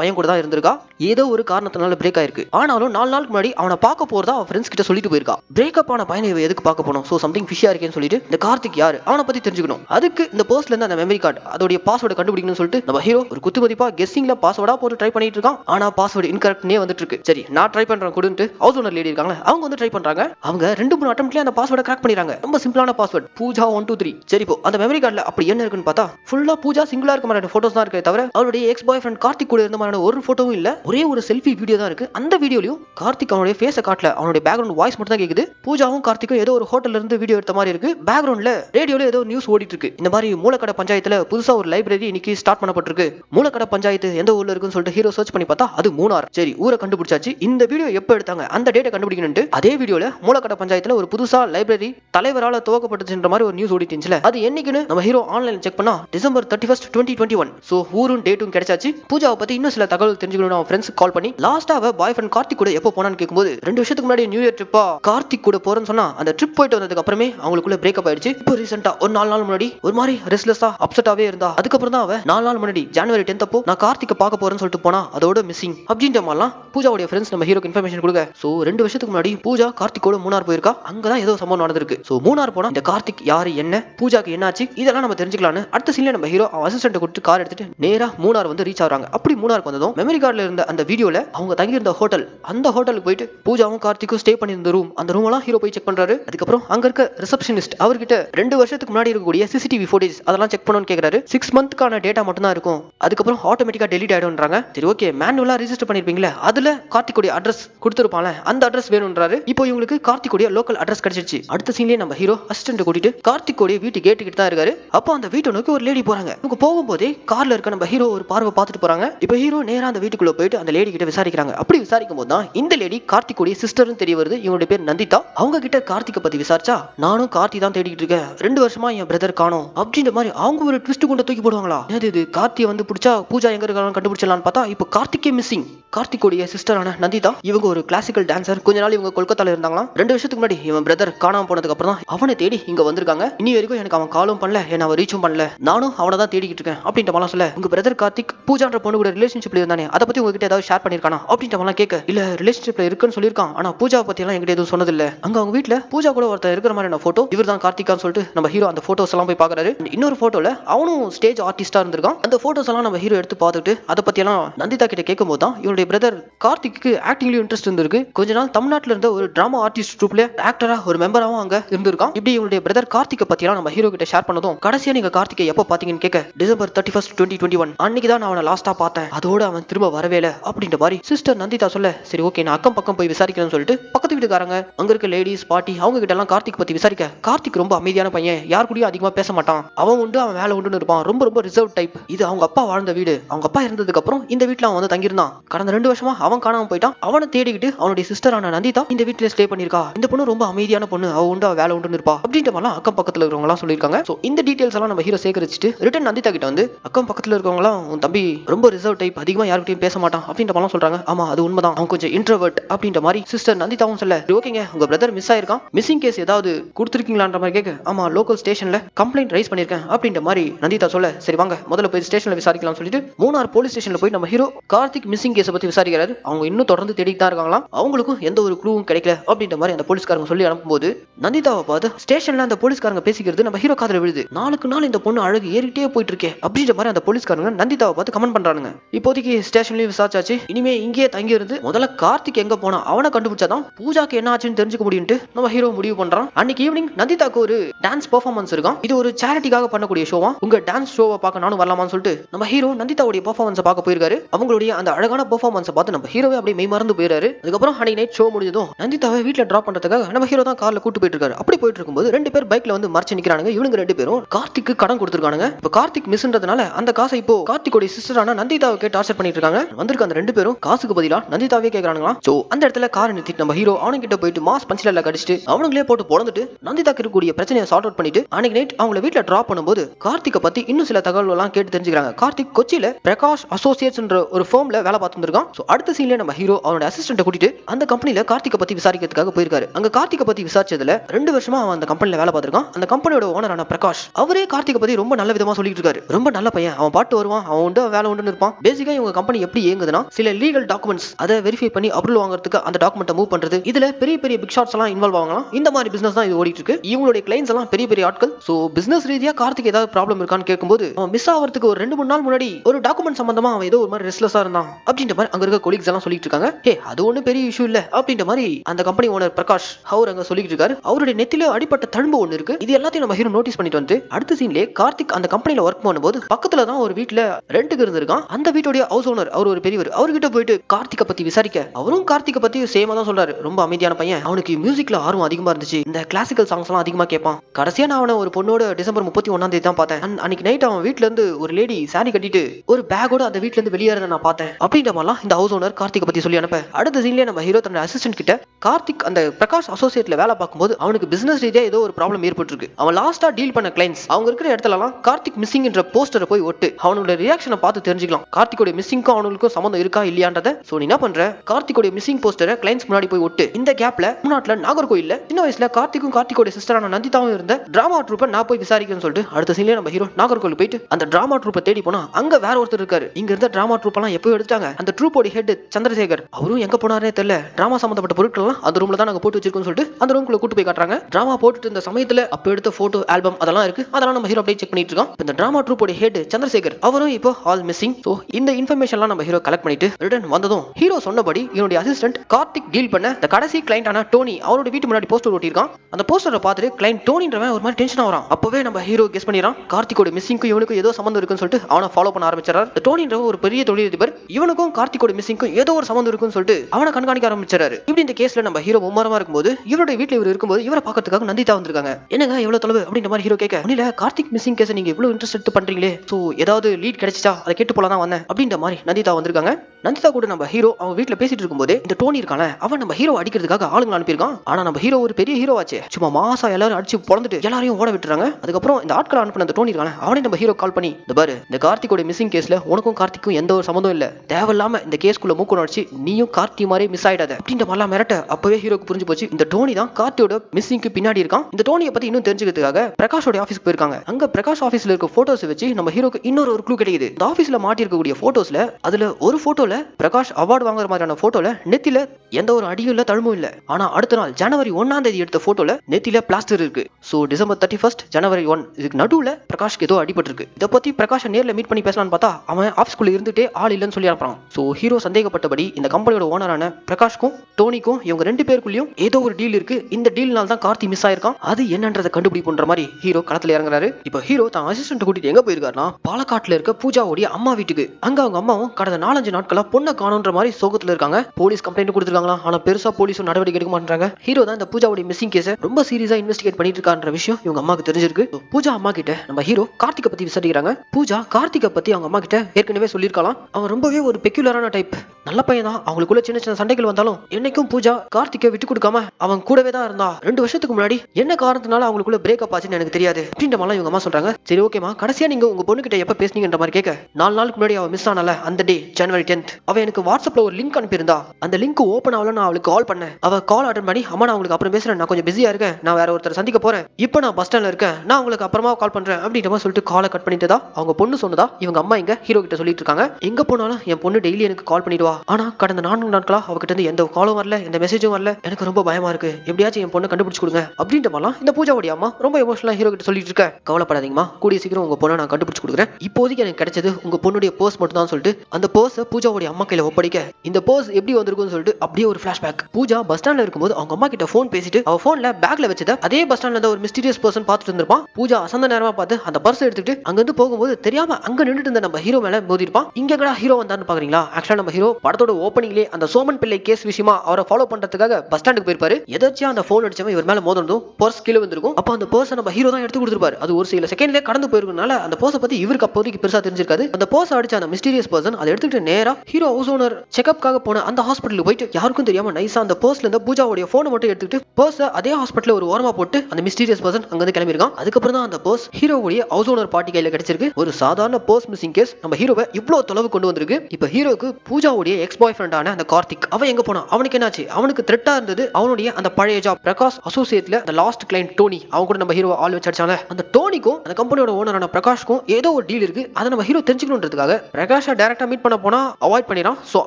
பையன் கூட தான் இருந்திருக்கா? ஏதோ ஒரு காரணத்தினால பிரேக் ஆயிருக்கு. ஆனாலும் நாலு நாளுக்கு முன்னாடி அவனை பார்க்க போறதா அவன் ஃப்ரெண்ட்ஸ் கிட்ட சொல்லிட்டு போயிருக்கா. பிரேக்அப் ஆன பையனை இவ எதுக்கு பார்க்க போனோம்? சோ சம்திங் ஃபிஷியா இருக்கேன்னு சொல்லிட்டு இந்த கார்த்திக் யாரு? அவனை பத்தி தெரிஞ்சுக்கணும். அதுக்கு இந்த பர்ஸ்ல இருந்து அந்த மெமரி கார்டு அதோடைய பாஸ்வேர்டு கண்டுபிடிக்கணும்னு சொல்லிட்டு நம்ம ஹீரோ ஒரு குத்து மதிப்பா கெஸ்ஸிங்ல பாஸ்வேர்டா போட்டு ட்ரை பண்ணிட்டு இருக்கான். ஆனா பாஸ்வேர்டு இன்கரெக்ட்னே வந்துட்டு இருக்கு. சரி நான் ட்ரை பண்றேன் கொடுன்ட்டு ஹவுஸ் ஓனர் லேடி இருக்காங்க அவங்க வந்து ட்ரை பண்றாங்க. அவங்க ரெண்டு மூணு அட்டம்ப்ட்லயே அந்த பாஸ்வேர்டை கிராக் பண்ணிடுறாங்க. ரொம்ப சிம்பிளான password Pooja one two three சரி இப்போ அந்த மெமரி கார்டுல அப்படி என்ன இருக்குன்னு பார்த்தா ஃபுல்லா பூஜா சிங்கிளா இருக்க மாதிரி போட்டோஸ் தான் இருக்கே தவிர அவருடைய எக்ஸ் பாய் ஃப்ரெண்ட் கார்த்திக் கூட இருந்த மாதிரி ஒரு போட்டோவும் இல்ல. ஒரே ஒரு செல்ஃபி வீடியோ தான் இருக்கு. அந்த வீடியோலயும் கார்த்திக் அவனுடைய ஃபேஸை காட்டல. அவனுடைய பேக்ரவுண்ட் வாய்ஸ் மட்டும் தான் கேக்குது. பூஜாவும் கார்த்திக்கும் ஏதோ ஒரு ஹோட்டல்ல இருந்து வீடியோ எடுத்த மாதிரி இருக்கு. பேக்ரவுண்ட்ல ரேடியோல ஏதோ நியூஸ் ஓடிட்டு இருக்கு. இந்த மாதிரி மூலக்கடை பஞ்சாயத்துல புதுசா ஒரு லைப்ரரி இன்னைக்கு ஸ்டார்ட் பண்ணப்பட்டிருக்கு. மூலக்கடை பஞ்சாயத்து எந்த ஊர்ல இருக்குன்னு சொல்லிட்டு ஹீரோ சர்ச் பண்ணி பார்த்தா அது மூணார் சரி ஊரை கண்டுபிடிச்சாச்சு. இந்த வீடியோ எப்போ எடுத்தாங்க? அந்த டேட்டை கண்டுபிடிக்கணும்ட்டு அதே வீடியோல மூலக்கடை பஞ்சாயத்துல ஒரு புதுசா லைப்ரரி தலைவரால துவக்கப்பட்டுச்சுன்ற மாதிரி ஒரு நியூஸ் ஓடிட்டு இருந்துச்சுல. அது என்னைக்குன்னு நம்ம ஹீரோ ஆன்லைன் செக் பண்ணா December thirty first twenty twenty one so ஊரும் டேட்டும் கிடைச்சாச்சு. பூஜாவை பத்தி இன்னும் சில தகவல் தெரிஞ்சுக்கணும் அவன் ஃப்ரெண்ட்ஸ் கால் பண்ணி லாஸ்ட்டாக பாய் ஃப்ரெண்ட் கார்த்திக் கூட எப்போ போனான்னு கேட்கும்போது ரெண்டு வருஷத்துக்கு முன்னாடி நியூ இயர் ட்ரிப்பா கார்த்திக் கூட போறேன்னு சொன்னா அந்த ட்ரிப் போயிட்டு வந்ததுக்கு அப்புறமே அவங்களுக்குள்ள பிரேக்அப் ஆயிடுச்சு. இப்போ ரீசெண்டா ஒரு நாலு நாள் முன்னாடி ஒரு மாதிரி ரெஸ்ட்லெஸ்ஸா அப்செட்டாவே இருந்தா அதுக்கப்புறம் தான் அவன் நாலு நாள் முன்னாடி ஜனவரி டென்த் அப்போ நான் கார்த்திக் பார்க்க போறேன்னு சொல்லிட்டு போனா அதோட மிஸ்ஸிங் அப்படின்ற மாதிரிலாம் பூஜாவுடைய ஃப்ரெண்ட்ஸ் நம்ம ஹீரோக்கு இன்ஃபர்மேஷன் கொடுக்க. ஸோ ரெண்டு வருஷத்துக்கு முன்னாடி பூஜா கார்த்திகோட மூணார் போயிருக்கா? அங்கதான் ஏதோ சம்பவம் நடந்திருக்கு. ஸோ மூணார் போனா இந்த கார்த்திக் யாரு என்ன பூஜாக்கு என்னாச்சு? இதெல்லாம் நம்ம தெரிஞ்சுக்கலாம்னு அடுத்த சீன்ல நம்ம ஹீரோ அவன் அசிஸ்டன்ட் கொடுத்து கார் பார்த்துட்டு நேரா மூணார் வந்து ரீச் ஆகுறாங்க. அப்படி மூணாருக்கு வந்ததும் மெமரி கார்டில் இருந்த அந்த வீடியோல அவங்க தங்கியிருந்த ஹோட்டல் அந்த ஹோட்டலுக்கு போயிட்டு பூஜாவும் கார்த்திக்கும் ஸ்டே பண்ணியிருந்த ரூம் அந்த ரூம் எல்லாம் ஹீரோ போய் செக் பண்றாரு. அதுக்கப்புறம் அங்க இருக்க ரிசப்ஷனிஸ்ட் அவர்கிட்ட ரெண்டு வருஷத்துக்கு முன்னாடி இருக்கக்கூடிய சிசிடிவி ஃபோட்டேஜ் அதெல்லாம் செக் பண்ணணும்னு கேக்குறாரு. சிக்ஸ் மந்த்க்கான டேட்டா மட்டும் தான் இருக்கும். அதுக்கப்புறம் ஆட்டோமேட்டிக்கா டெலிட் ஆயிடும்ன்றாங்க. சரி ஓகே மேனுவலா ரிஜிஸ்டர் பண்ணிருப்பீங்களா அதுல கார்த்திகோடைய அட்ரஸ் கொடுத்துருப்பாங்க அந்த அட்ரஸ் வேணும்ன்றாரு. இப்போ இவங்களுக்கு கார்த்திகோடைய லோக்கல் அட்ரஸ் கிடைச்சிருச்சு. அடுத்த சீன்லயே நம்ம ஹீரோ அசிஸ்டன்ட் கூட்டிட்டு கார்த்திகோடைய வீட்டு கேட்டு கிட்ட தான் இருக்காரு. அப்போ அந்த வீட்டை நோக்கி ஒரு லேடி போறாங்க. இவங்க போகும்போதே கார் கார்ல இருக்க நம்ம ஹீரோ ஒரு பார்வை பார்த்துட்டு போறாங்க. இப்போ ஹீரோ நேரா அந்த வீட்டுக்குள்ள போயிட்டு அந்த லேடி கிட்ட விசாரிக்கிறாங்க. அப்படி விசாரிக்கும் போது தான் இந்த லேடி கார்த்திகோடைய சிஸ்டர்னு தெரிய வருது. இவனுடைய பேர் நந்திதா. அவங்க கிட்ட கார்த்திகை பத்தி விசாரிச்சா நானும் கார்த்தி தான் தேடிக்கிட்டு இருக்கேன். ரெண்டு வருஷமா என் பிரதர் காணோம். அப்படின்ற மாதிரி அவங்க ஒரு ட்விஸ்ட் கொண்டு தூக்கி போடுவாங்களா? என்னது இது? கார்த்தியை வந்து பிடிச்சா பூஜா எங்க இருக்காங்க கண்டுபிடிச்சலான்னு பார்த்தா இப்போ கார்த்திகே மிஸ்ஸிங் கார்த்திகோடைய சிஸ்டரான நந்திதா இவங்க ஒரு கிளாசிக்கல் டான்சர் கொஞ்ச நாள் இவங்க கொல்கத்தால இருந்தாங்களாம். ரெண்டு வருஷத்துக்கு முன்னாடி இவன் பிரதர் காணாம போனதுக்கு அப்புறம் தான் அவனை தேடி இங்க வந்திருக்காங்க. இனி வரைக்கும் எனக்கு அவன் காலும் பண்ணல என்ன அவன் ரீச்சும் பண்ணல. நானும் அவனை தான் தேடிக்கிட்டு இருக்கேன். அப்படின்ற மாதிரி சொல்ல உங்க பிரதர் கார்த்திக் பூஜான்ற பொண்ணு கூட ரிலேஷன்ஷிப்ல இருந்தானே அதை பத்தி உங்ககிட்ட ஏதாவது ஷேர் பண்ணிருக்கானா? அப்படின்ற கேட்க இல்ல ரிலேஷன்ஷிப்ல இருக்குன்னு சொல்லியிருக்கான். ஆனா பூஜா பத்தி எல்லாம் எங்கிட்ட எதுவும் சொன்னதில்ல. அங்க அவங்க வீட்டுல பூஜா கூட ஒருத்தர் இருக்கிற மாதிரியான போட்டோ இவர் தான் கார்த்திகான்னு சொல்லிட்டு நம்ம ஹீரோ அந்த போட்டோஸ் எல்லாம் போய் பாக்குறாரு இன்னொரு போட்டோல அவனும் ஸ்டேஜ் ஆர்டிஸ்டா இருந்திருக்கான். அந்த போட்டோஸ் எல்லாம் நம்ம ஹீரோ எடுத்து பார்த்துட்டு அதை பத்தி எல்லாம் நந்திதா கிட்ட கேட்கும்போது தான் இவனுடைய பிரதர் கார்த்திக்கு ஆக்டிங்லயும் இன்ட்ரெஸ்ட் இருந்திருக்கு. கொஞ்ச நாள் தமிழ்நாட்டுல இருந்த ஒரு டிராமா ஆர்டிஸ்ட் ட்ரூப்ல ஆக்டரா ஒரு மெம்பராவும் அங்க இருந்திருக்கான். இப்படி இவனுடைய பிரதர் கார்த்திகை பத்தி எல்லாம் நம்ம ஹீரோ கிட்ட ஷேர் பண்ணதும் கடைசியா நீங்க கார்த்திகை எப்போ பாத்தீங்கன்னு கேட்க December thirty first twenty twenty one அன்னைக்கு தான் நான் அவனை லாஸ்டா பார்த்தேன். அதோட அவன் திரும்ப வரவே இல்லை அப்படின்ற மாதிரி சிஸ்டர் நந்திதா சொல்ல சரி ஓகே நான் அக்கம் பக்கம் போய் விசாரிக்கிறேன்னு சொல்லிட்டு பக்கத்து வீட்டுக்காரங்க அங்க இருக்க லேடிஸ் பாட்டி அவங்க கிட்ட எல்லாம் கார்த்திக் பத்தி விசாரிக்க. கார்த்திக் ரொம்ப அமைதியான பையன். யார் கூடயும் அதிகமா பேச மாட்டான். அவன் உண்டு அவன் வேலை உண்டுன்னு இருப்பான். ரொம்ப ரொம்ப ரிசர்வ் டைப் இது அவங்க அப்பா வாழ்ந்த வீடு. அவங்க அப்பா இருந்ததுக்கு அப்புறம் இந்த வீட்ல அவன் வந்து தங்கியிருந்தான். கடந்த ரெண்டு வருஷமா அவன் காணாம போயிட்டான். அவனை தேடிக்கிட்டு அவனுடைய சிஸ்டரான நந்திதா இந்த வீட்டுல ஸ்டே பண்ணிருக்கா இந்த பொண்ணு ரொம்ப அமைதியான பொண்ணு. அவ உண்டு அவ வேலை உண்டுன்னு இருப்பா. அப்படின்ற மாதிரிலாம் அக்கம் பக்கத்துல இருக்கிறவங்க எல்லாம் சொல்லியிருக்காங்க. சோ இந்த டீடைல்ஸ் எல்லாம் நம்ம ஹீரோ சேகரிச்சுட்டு ரிட்டன் நந்திதா கிட்ட வந்து அக்கம் பக்கத்தில் இருக்கவங்களாம் உன் தம்பி ரொம்ப ரிசர்வ் டைப் அதிகமாக யார்கிட்டயும் பேச மாட்டான் அப்படின்ற மாதிரி சொல்கிறாங்க ஆமா அது உண்மைதான். அவன் கொஞ்சம் இன்ட்ரவர்ட் அப்படின்ற மாதிரி சிஸ்டர் நந்திதாவும் சொல்ல ஓகேங்க உங்கள் பிரதர் மிஸ் ஆயிருக்கான். மிஸ்ஸிங் கேஸ் ஏதாவது கொடுத்துருக்கீங்களான்ற மாதிரி கேட்க ஆமாம் லோக்கல் ஸ்டேஷனில் கம்ப்ளைண்ட் ரைஸ் பண்ணியிருக்கேன் அப்படின்ற மாதிரி நந்திதா சொல்ல சரி வாங்க. முதல்ல போய் ஸ்டேஷனில் விசாரிக்கலாம் சொல்லிட்டு மூணார் போலீஸ் ஸ்டேஷனில் போய் நம்ம ஹீரோ கார்த்திக் மிஸ்ஸிங் கேஸை பற்றி விசாரிக்கிறாரு. அவங்க இன்னும் தொடர்ந்து தேடிட்டு தான் இருக்காங்களாம். அவங்களுக்கும் எந்த ஒரு க்ளூவும் கிடைக்கல அப்படின்ற மாதிரி அந்த போலீஸ்காரங்க சொல்லி அனுப்பும்போது நந்திதாவை பார்த்து ஸ்டேஷனில் அந்த போலீஸ்காரங்க பேசிக்கிறது நம்ம ஹீரோ காதில் விழுது. நாளுக்கு நாள் இந்த பொண்ணு அழகு ஏறிட்டே போயிட்டு இருக்கே அப்படின்ற மாதிரி அந்த போலீஸ்காரங்க நந்திதாவை பார்த்து கமெண்ட் பண்றானுங்க. இப்போதைக்கு ஸ்டேஷன்லயும் விசாரிச்சாச்சு. இனிமே இங்கேயே தங்கி இருந்து முதல்ல கார்த்திக் எங்க போனா அவனை கண்டுபிடிச்சாதான் பூஜாக்கு என்ன ஆச்சுன்னு தெரிஞ்சுக்க முடியும்ட்டு நம்ம ஹீரோ முடிவு பண்றான். அன்னைக்கு ஈவினிங் நந்திதாக்கு ஒரு டான்ஸ் பெர்ஃபார்மன்ஸ் இருக்கான் இது ஒரு சேரிட்டிக்காக பண்ணக்கூடிய ஷோவா உங்க டான்ஸ் ஷோவை பார்க்க நானும் வரலாமான்னு சொல்லிட்டு நம்ம ஹீரோ நந்திதாவுடைய பெர்ஃபார்மன்ஸை பார்க்க போயிருக்காரு. அவங்களுடைய அந்த அழகான பெர்ஃபார்மன்ஸை பார்த்து நம்ம ஹீரோவே அப்படியே மெய் மறந்து போயிறாரு அதுக்கப்புறம் அன்னைக்கு நைட் ஷோ முடிஞ்சதும் நந்திதாவை வீட்டில் டிராப் பண்றதுக்காக நம்ம ஹீரோ தான் கார்ல கூட்டு போயிட்டு இருக்காரு அப்படி போயிட்டு இருக்கும்போது ரெண்டு பேர் பைக்ல வந்து மறைச்சு நிக்கிறானுங்க. இவனுங்க ரெண்டு பேரும் கார்த்திக்கு கடன் கொடுத்துருக்கானுங்க. இப்போ கார்த்திக் மிஸ்ன்றதுனால அந்த காசை இப்போ கார்த்திகோடைய சிஸ்டரான நந்திதாவுக்கு டார்ச்சர் பண்ணிட்டு இருக்காங்க வந்திருக்க அந்த ரெண்டு பேரும் காசுக்கு பதிலா நந்திதாவே கேக்குறாங்களா சோ அந்த இடத்துல காரை நிறுத்திட்டு நம்ம ஹீரோ அவனுங்க கிட்ட போயிட்டு மாஸ் பஞ்சில கடிச்சிட்டு அவனுங்களே போட்டு பொழந்துட்டு நந்திதாக்கு இருக்கக்கூடிய பிரச்சனையை சார்ட் அவுட் பண்ணிட்டு அன்னைக்கு நைட் அவங்கள வீட்டுல டிராப் பண்ணும்போது கார்த்திகை பத்தி இன்னும் சில தகவல் எல்லாம் கேட்டு தெரிஞ்சுக்கிறாங்க. கார்த்திக் கொச்சியில பிரகாஷ் அசோசியேட்ஸ்ன்ற ஒரு ஃபார்ம்ல வேலை பார்த்துருக்கான் இருக்கான் ஸோ அடுத்த சீன்ல நம்ம ஹீரோ அவனோட அசிஸ்டன்ட்டை கூட்டிட்டு அந்த கம்பெனில கார்த்திகை பத்தி விசாரிக்கிறதுக்காக போயிருக்காரு. அங்க கார்த்திகை பத்தி விசாரிச்சதுல ரெண்டு வருஷமா அவன் அந்த கம்பெனில வேலை பார்த்திருக்கான். அந்த கம்பெனியோட ஓனரான பிரகாஷ் அவரே கார்த்திகை பத்தி ரொம்ப நல்ல விதமா சொல்லிட்டு இருக்காரு. ரொம்ப நல்ல பையன் அவன். பாட்டு வருவான் அவன் உண்டு வேலை உண்டுன்னு இருப்பான். பேசிக்கா இவங்க கம்பெனி எப்படி இயங்குதுன்னா சில லீகல் டாக்குமெண்ட்ஸ் அதை வெரிஃபை பண்ணி அப்ரூவல் வாங்குறதுக்கு அந்த டாக்குமெண்ட்டை மூவ் பண்றது. இதுல பெரிய பெரிய பிக் ஷாட்ஸ் எல்லாம் இன்வால்வ் ஆகலாம். இந்த மாதிரி பிசினஸ் தான் இது ஓடிட்டு இருக்கு. இவங்களுடைய கிளைண்ட்ஸ் எல்லாம் பெரிய பெரிய ஆட்கள். சோ பிசினஸ் ரீதியா கார்த்திக் ஏதாவது ப்ராப்ளம் இருக்கான்னு கேட்கும்போது அவன் மிஸ் ஆகிறதுக்கு ஒரு ரெண்டு மூணு நாள் முன்னாடி ஒரு டாக்குமெண்ட் சம்பந்தமா அவன் ஏதோ ஒரு மாதிரி ரெஸ்ட்லெஸ்ஸா இருந்தான். அப்படின்ற மாதிரி அங்க இருக்க கொலீக்ஸ் எல்லாம் சொல்லிட்டு இருக்காங்க. ஹே அது ஒன்றும் பெரிய இஷ்யூ இல்ல. அப்படின்ற மாதிரி அந்த கம்பெனி ஓனர் பிரகாஷ் அவர் அங்க சொல்லிட்டு இருக்காரு. அவருடைய நெத்தில அடிப்பட்ட தழும்பு ஒன்று இருக்கு. இது எல்லாத்தையும் நம்ம ஹீரோ நோட்டீஸ் பண்ணிட்டு வந்து அடுத்த சீன்ல கார்த்திக் அந்த கம்பெனில ஒர்க் பண்ணும்போது பக்கத்துல தான் ஒரு வீட்ல ரெண்டுக்கு இருந்திருக்கான். அந்த வீட்டுடைய ஹவுஸ் ஓனர் அவர் ஒரு பெரியவர். அவர்கிட்ட போயிட்டு கார்த்திகை பத்தி விசாரிக்க. அவரும் கார்த்திகை பத்தி சேமா தான் சொல்றாரு. ரொம்ப அமைதியான பையன். அவனுக்கு மியூசிக்ல ஆர்வம் அதிகமா இருந்துச்சு. இந்த கிளாசிக்கல் சாங்ஸ் எல்லாம் அதிகமா கேட்பான். கடைசியா நான் அவனை ஒரு பொண்ணோட டிசம்பர் முப்பத்தி ஒன்னாம் தேதி தான் பார்த்தேன். அன்னைக்கு நைட் அவன் வீட்டுல இருந்து ஒரு லேடி சாரி கட்டிட்டு ஒரு பேக்கோட அந்த வீட்டுல இருந்து வெளியேறத நான் பார்த்தேன். அப்படின்ற மாதிரிலாம் இந்த ஹவுஸ் ஓனர் கார்த்திகை பத்தி சொல்லி அனுப்ப. அடுத்த சீன்லயே நம்ம ஹீரோ தன்னோட அசிஸ்டன்ட் கிட்ட கார்த்திக் அந்த பிரகாஷ் அசோசியேட்ல வேலை பார்க்கும்போது அவனுக்கு பிசினஸ் ரீதியா ஏதோ ஒரு ப்ராப்ளம் ஏற்பட்டிருக்கு. அவன் லாஸ்டா டீல் பண்ண கிளைண்ட்ஸ் அவங்க இருக்கிற இடத்துலலாம் கார்த்திக் மிஸ்ஸிங் என்ற போஸ்டரை போய் ஒட்டி அவனோட ரியாக்ஷனை பார்த்து தெரிஞ்சுக்கலாம். கார்த்திகோட மிஸ்ஸிங்க்கும் அவனுக்கும் சம்மந்தம் இருக்கா இல்லையான்றத. சோ நீ என்ன பண்ற? கார்த்திகோட மிஸ்ஸிங் போஸ்டரை கிளைண்ட்ஸ் முன்னாடி போய் ஒட்டு. இந்த கேப்ல தமிழ்நாட்டுல நாகர்கோயில்ல சின்ன வயசுல கார்த்திக்கும் கார்த்திகோட சிஸ்டரான நந்திதாவும் இருந்த டிராமா ட்ரூப்பை நான் போய் விசாரிக்கிறேன்னு சொல்லிட்டு அடுத்த சீன்லயே நம்ம ஹீரோ நாகர்கோயில் போயிட்டு அந்த டிராமா ட்ரூப்பை தேடி போனா அங்க வேற ஒருத்தர் இருக்காரு. இங்க இருந்த டிராமா ட்ரூப் எல்லாம் எப்போ எடுத்தாங்க அந்த ட்ரூப்போட ஹெட் சந்திரசேகர். அவரும் எங்க போனாரே தெரியல. டிராமா சம்பந்தப்பட்ட பொருட்கள் எல்லாம் அந்த ரூம்ல தான் நாங்க போட்டு வச்சிருக்கோம்னு சொல்லிட்டு அந்த ரூம்குள்ள கூட்டு போய் காட்டுறாங்க. டிராமா போட்டுட்டு இருந்த சமயத்துல அப்ப எடுத்த போட்டோ ஆல்பம் அதெல்லாம் இருக்கு. அதெல்லாம் நம்ம ஹீரோ அப்படியே செக் பண்ணிட்டு இருக்கோம். இந்த டிராமா ட்ரூப்போட ஹெட் சந்திரசேகர் அவரும் இப்போ ஆல் மிஸ்ஸிங் ஸோ இந்த இன்ஃபர்மேஷன்லாம் நம்ம ஹீரோ கலெக்ட் பண்ணிட்டு ரிட்டர்ன் வந்ததும் ஹீரோ சொன்னபடி இவனுடைய அசிஸ்டன்ட் கார்த்திக் டீல் பண்ண இந்த கடைசி கிளைண்டான டோனி அவரோட வீட்டு முன்னாடி போஸ்டர் ஒட்டியிருக்கான். அந்த போஸ்டரை பார்த்துட்டு கிளைண்ட் டோனின்றவன் ஒரு மாதிரி டென்ஷன் ஆகிறான். அப்பவே நம்ம ஹீரோ கெஸ் பண்ணிடுறான். கார்த்திகோட மிஸ்ஸிங்க்கும் இவனுக்கும் ஏதோ சம்மந்தம் இருக்குன்னு சொல்லிட்டு அவனை ஃபாலோ பண்ண ஆரம்பிச்சார் டோனின்ற ஒரு பெரிய தொழிலதிபர். இவனுக்கும் கார்த்திகோட மிஸ்ஸிங்க்கும் ஏதோ ஒரு சம்மந்தம் இருக்குன்னு சொல்லிட்டு அவனை கண்காணிக்க ஆரம்பிச்சாரு இப்படி இந்த கேஸ்ல நம்ம ஹீரோ மும்மரமா இருக்கும்போது இவருடைய வீட்டில் இவர் இருக்கும்போது இவரை பார்க்கறதுக்காக நந்திதா வந்திருக்காங்க. என்னங்க எவ்வளவு தொலைவு? அப்படின்ற மாதிரி ஹீரோ கேட்க இல்ல கார்த்திக் மிஸ்ஸிங் கேஸ் நீங்க இவ்வளவு இன்ட்ரெஸ்ட் எடுத்து பண்றீங்களே? சோ ஏதாவது லீட் கிடைச்சிச்சா? அதை கேட்டு போல தான் வந்தேன். அப்படின்ற மாதிரி நந்திதா வந்திருக்காங்க. நந்திதா கூட நம்ம ஹீரோ அவன் வீட்டில் பேசிட்டு இருக்கும்போது இந்த டோனி இருக்கான அவன் நம்ம ஹீரோ அடிக்கிறதுக்காக ஆளுங்க அனுப்பியிருக்கான். ஆனா நம்ம ஹீரோ ஒரு பெரிய ஹீரோ ஆச்சு. சும்மா மாசா எல்லாரும் அடிச்சு பொழந்துட்டு எல்லாரையும் ஓட விட்டுறாங்க. அதுக்கப்புறம் இந்த ஆட்களை அனுப்பின அந்த டோனி இருக்கான அவனே நம்ம ஹீரோ கால் பண்ணி இந்த பாரு இந்த கார்த்திகோட மிஸ்ஸிங் கேஸ்ல உனக்கும் கார்த்திக்கும் எந்த ஒரு சம்மந்தம் இல்ல. தேவையில்லாம இந்த கேஸ்க்குள்ள மூக்கு நடிச்சு நீயும் கார்த்தி மாதிரி மிஸ் ஆயிடாத. அப்படின்ற மாதிரிலாம் மிரட்ட அப்பவே ஹீரோக்கு புரிஞ்சு போச்சு. இந்த டோனி தான் கார்த்தியோட மிஸ்ஸிங்க்கு பின்னாடி இருக்கான். இந்த டோனியை பத்தி இன்னும் தெரிஞ்சுக்கிறதுக்காக பிரகாஷோட ஆஃபீஸ்க்கு போயிருக்காங்க. அங்க பிரகாஷ் ஆஃபீஸ்ல இருக்க போட்டோஸ் வச்சு நம்ம ஹீரோக்கு இன்னொரு ஒரு க்ளூ கிடைக்குது. இந்த ஆஃபீஸ்ல மாட்டி இருக்கக்கூடிய போட்டோஸ்ல அதுல ஒரு போட்டோல பிரகாஷ் அவார்டு வாங்குற மாதிரியான போட்டோல நெத்தில எந்த ஒரு அடியும் இல்ல தழும்பும் இல்ல. ஆனா அடுத்த நாள் ஜனவரி ஒன்னாம் தேதி எடுத்த போட்டோல நெத்தில பிளாஸ்டர் இருக்கு. So December thirty first January one இதுக்கு நடுவுல பிரகாஷ்க்கு ஏதோ அடிபட்டு இருக்கு இதை பத்தி பிரகாஷ் நேர்ல மீட் பண்ணி பேசலாம்னு பார்த்தா அவன் ஆஃபீஸ்க்குள்ள இருந்துட்டே ஆள் இல்லைன்னு சொல்லி அனுப்புறான். சோ ஹீரோ சந்தேகப்பட்டபடி இந்த கம்பெனியோட ஓனரான பிரகாஷ்க்கும் டோனிக்கும் இவங்க ரெண்டு பேருக்குள்ளயும் ஏதோ ஒரு டீல் இருக்கு. இந்த டீல்னால தான் கார்த்தி மிஸ் ஆயிருக்கான். அது என்னன்றதை கண்டுபிடிப்புன்ற மாதிரி ஹீரோ களத்துல இறங்குறாரு. இப்போ ஹீரோ தான் அசிஸ்டன்ட் கூட்டிட்டு எங்க போயிருக்காருன்னா பாலக்காட்டில் இருக்க பூஜாவுடைய அம்மா வீட்டுக்கு. அங்க அவங்க அம்மாவும் கடந்த நாலஞ்சு நாட்களா பொண்ணை காணுன்ற மாதிரி சோகத்துல இருக்காங்க. போலீஸ் கம்ப்ளைண்ட் கொடுத்துருக்காங்களா? ஆனா பெருசா போலீஸும் நடவடிக்கை எடுக்க மாட்டாங்க ஹீரோ தான் இந்த பூஜாவுடைய மிஸ்ஸிங் கேஸை ரொம்ப சீரியஸா இன்வெஸ்டிகேட் பண்ணிட்டு இருக்கான்ற விஷயம் இவங்க அம்மாக்கு தெரிஞ்சிருக்கு. பூஜா அம்மா கிட்ட நம்ம ஹீரோ கார்த்திகை பத்தி விசாரிக்கிறாங்க. பூஜா கார்த்திகை பத்தி அவங்க அம்மா கிட்ட ஏற்கனவே சொல்லியிருக்கலாம். அவன் ரொம்பவே ஒரு பெக்யூலரான டைப் நல்ல பையன் தான். அவங்களுக்குள்ள சின்ன சின்ன சண்டைகள் வந்தாலும் என்னைக்கும் பூஜா கார்த்திகை விட்டு கொடுக்காம அவன் கூடவே தான் இருந்தா. ரெண்டு வருஷத்துக்கு முன்னாடி என்ன காரணத்தினால அவங்களுக்குள்ள பிரேக்அப் ஆச்சுன்னு எனக்கு தெரியாது. அப்படின்ற மாதிரி இவங்க அம்மா சொல்றாங்க. சரி ஓகேமா கடைசியா நீங்க உங்க பொண்ணு கிட்ட எப்ப பேசுனீங்கன்ற மாதிரி கேட்க நாலு நாளுக்கு முன்னாடி அவள் மிஸ் ஆனால அந்த டே ஜனவரி டென்த் அவ எனக்கு வாட்ஸ்அப்ல ஒரு லிங்க் அனுப்பியிருந்தா. அந்த லிங்க் ஓப்பன் ஆகல நான் அவளுக்கு கால் பண்ணேன். அவ கால் அட்டன் பண்ணி அம்மா நான் உங்களுக்கு அப்புறம் பேசுறேன். நான் கொஞ்சம் பிஸியா இருக்கேன். நான் வேற ஒருத்தர் சந்திக்க போறேன். இப்போ நான் பஸ் ஸ்டாண்ட்ல இருக்கேன். நான் உங்களுக்கு அப்புறமா கால் பண்றேன். அப்படின்ற மாதிரி சொல்லிட்டு காலை கட் பண்ணிட்டு தான் அவங்க பொண்ணு சொன்னதா? இவங்க அம்மா இங்க ஹீரோ கிட்ட சொல்லிட்டு இருக்காங்க. எங்க போனாலும் என் பொண்ணு டெய்லி எனக்கு கால் பண்ணிடுவா. ஆனா கடந்த நான்கு நாட்களா அவகிட்ட இருந்து எந்த காலும் வரல எந்த மெசேஜும் வரல. எனக்கு ரொம்ப பயமா இருக்கு. எப்படியாச்சும் என் பொண்ணு கண்டுபிடிச்சு கொடுங்க. அப்படின்ற மாதிரிலாம் இந்த பூஜாவுடைய அம்மா ரொம்ப எமோஷனலா ஹீரோ கிட்ட சொல்லிட்டு இருக்க. கவலைப்படாதீங்கம்மா. கூடிய சீக்கிரம் உங்க பொண்ணை நான் கண்டுபிடிச்சு கொடுக்குறேன். இப்போதைக்கு எனக்கு கிடைச்சது உங்க பொண்ணுடைய போஸ் மட்டும் தான் சொல்லிட்டு அந்த பர்ஸை பூஜாவுடைய அம்மா கையில ஒப்படைக்க. இந்த போஸ் எப்படி வந்திருக்கும்னு சொல்லிட்டு அப்படியே ஒரு ஃபிளாஷ்பேக் பூஜா பஸ் ஸ்டாண்ட்ல இருக்கும்போது அவங்க அம்மா கிட்ட ஃபோன் பேசிட்டு அவ ஃபோன்ல பேக்ல வச்சத அதே பஸ் ஸ்டாண்ட்ல இருந்த ஒரு மிஸ்டீரியஸ் பர்சன் பார்த்துட்டு இருந்திருப்பான். பூஜா அசந்த நேரமா பார்த்து அந்த பர்ஸ் எடுத்துட்டு அங்க இருந்து போகும்போது தெரியாம அங்க நின்னுட்டு இருந்த நம்ம ஹீரோ மேல மோதிருப்பான் இங்க கூட ஹீரோ வந்தான்னு பாக்குறீங்களா? ஆக்சுவலா நம்ம ஹீரோ படத்தோட ஓப்பனிங்லே அந்த சோமன் பிள்ளை கேஸ் விஷயமா அவரை ஃபாலோ பண்றதுக்காக பஸ் ஸ்டாண்டுக்கு போயிருப்பாரு. எதாச்சியா அந்த ஃபோன் அடிச்சவன் இவர் மேல மோதிருந்தும் பர்ஸ் கீழே வந்திருக்கும் அப்ப அந்த பர்ஸ் நம்ம ஹீரோ தான் எடுத்து கொடுத்துருப்பாரு. அது ஒரு சில செகண்ட்லயே கடந்து போயிருக்கனால அந்த பர்ஸை பத்தி இவருக்கு அப்போதைக்கு பெருசா தெரிஞ்சிருக்காது. அந்த போஸ் அடிச்ச அந்த மிஸ்டீரியஸ் பர்சன் அதை எடுத்துட்டு நேரா ஹீரோ ஹவுஸ் ஓனர் செக்அப்காக போன அந்த ஹாஸ்பிட்டலுக்கு போயிட்டு யாருக்கும் தெரியாம நைஸா அந்த பர்ஸ்ல இருந்த பூஜாவுடைய போனை மட்டும் எடுத்துட்டு பர்ஸை அதே ஹாஸ்பிட்டல் ஒரு ஓரமா போட்டு அந்த மிஸ்டீரியஸ் பர்சன் அங்க இருந்து கிளம்பிருக்கான் அதுக்கப்புறம் தான் அந்த பர்ஸ் ஹீரோவுடைய ஹவுஸ் ஓனர் பாட்டி கையில கிடைச்சிருக்கு. ஒரு சாதாரண போஸ் மிஸ்ஸிங் கேஸ் நம்ம ஹீரோவை இவ்வளவு தொலைவு கொண்டு வந்திருக்கு. இப்ப ஹீரோக்கு பூஜாவுடைய பூஜாவுடைய எக்ஸ் பாய் ஃப்ரெண்டான அந்த கார்த்திக் அவன் எங்க போனான்? அவனுக்கு என்னாச்சு? அவனுக்கு த்ரெட்டா இருந்தது அவனுடைய அந்த பழைய ஜாப் பிரகாஷ் அசோசியேட்ல அந்த லாஸ்ட் கிளைண்ட் டோனி அவன் கூட நம்ம ஹீரோ ஆள் வச்சு அடிச்சாங்க அந்த டோனிக்கும் அந்த கம்பெனியோட ஓனரான பிரகாஷ்க்கும் ஏதோ ஒரு டீல் இருக்கு. அதை நம்ம ஹீரோ தெரிஞ்சுக்கணுன்றதுக்காக பிரகாஷை டேரக்டா மீட் பண்ண போனா அவாய்ட் பண்ணிடான் சோ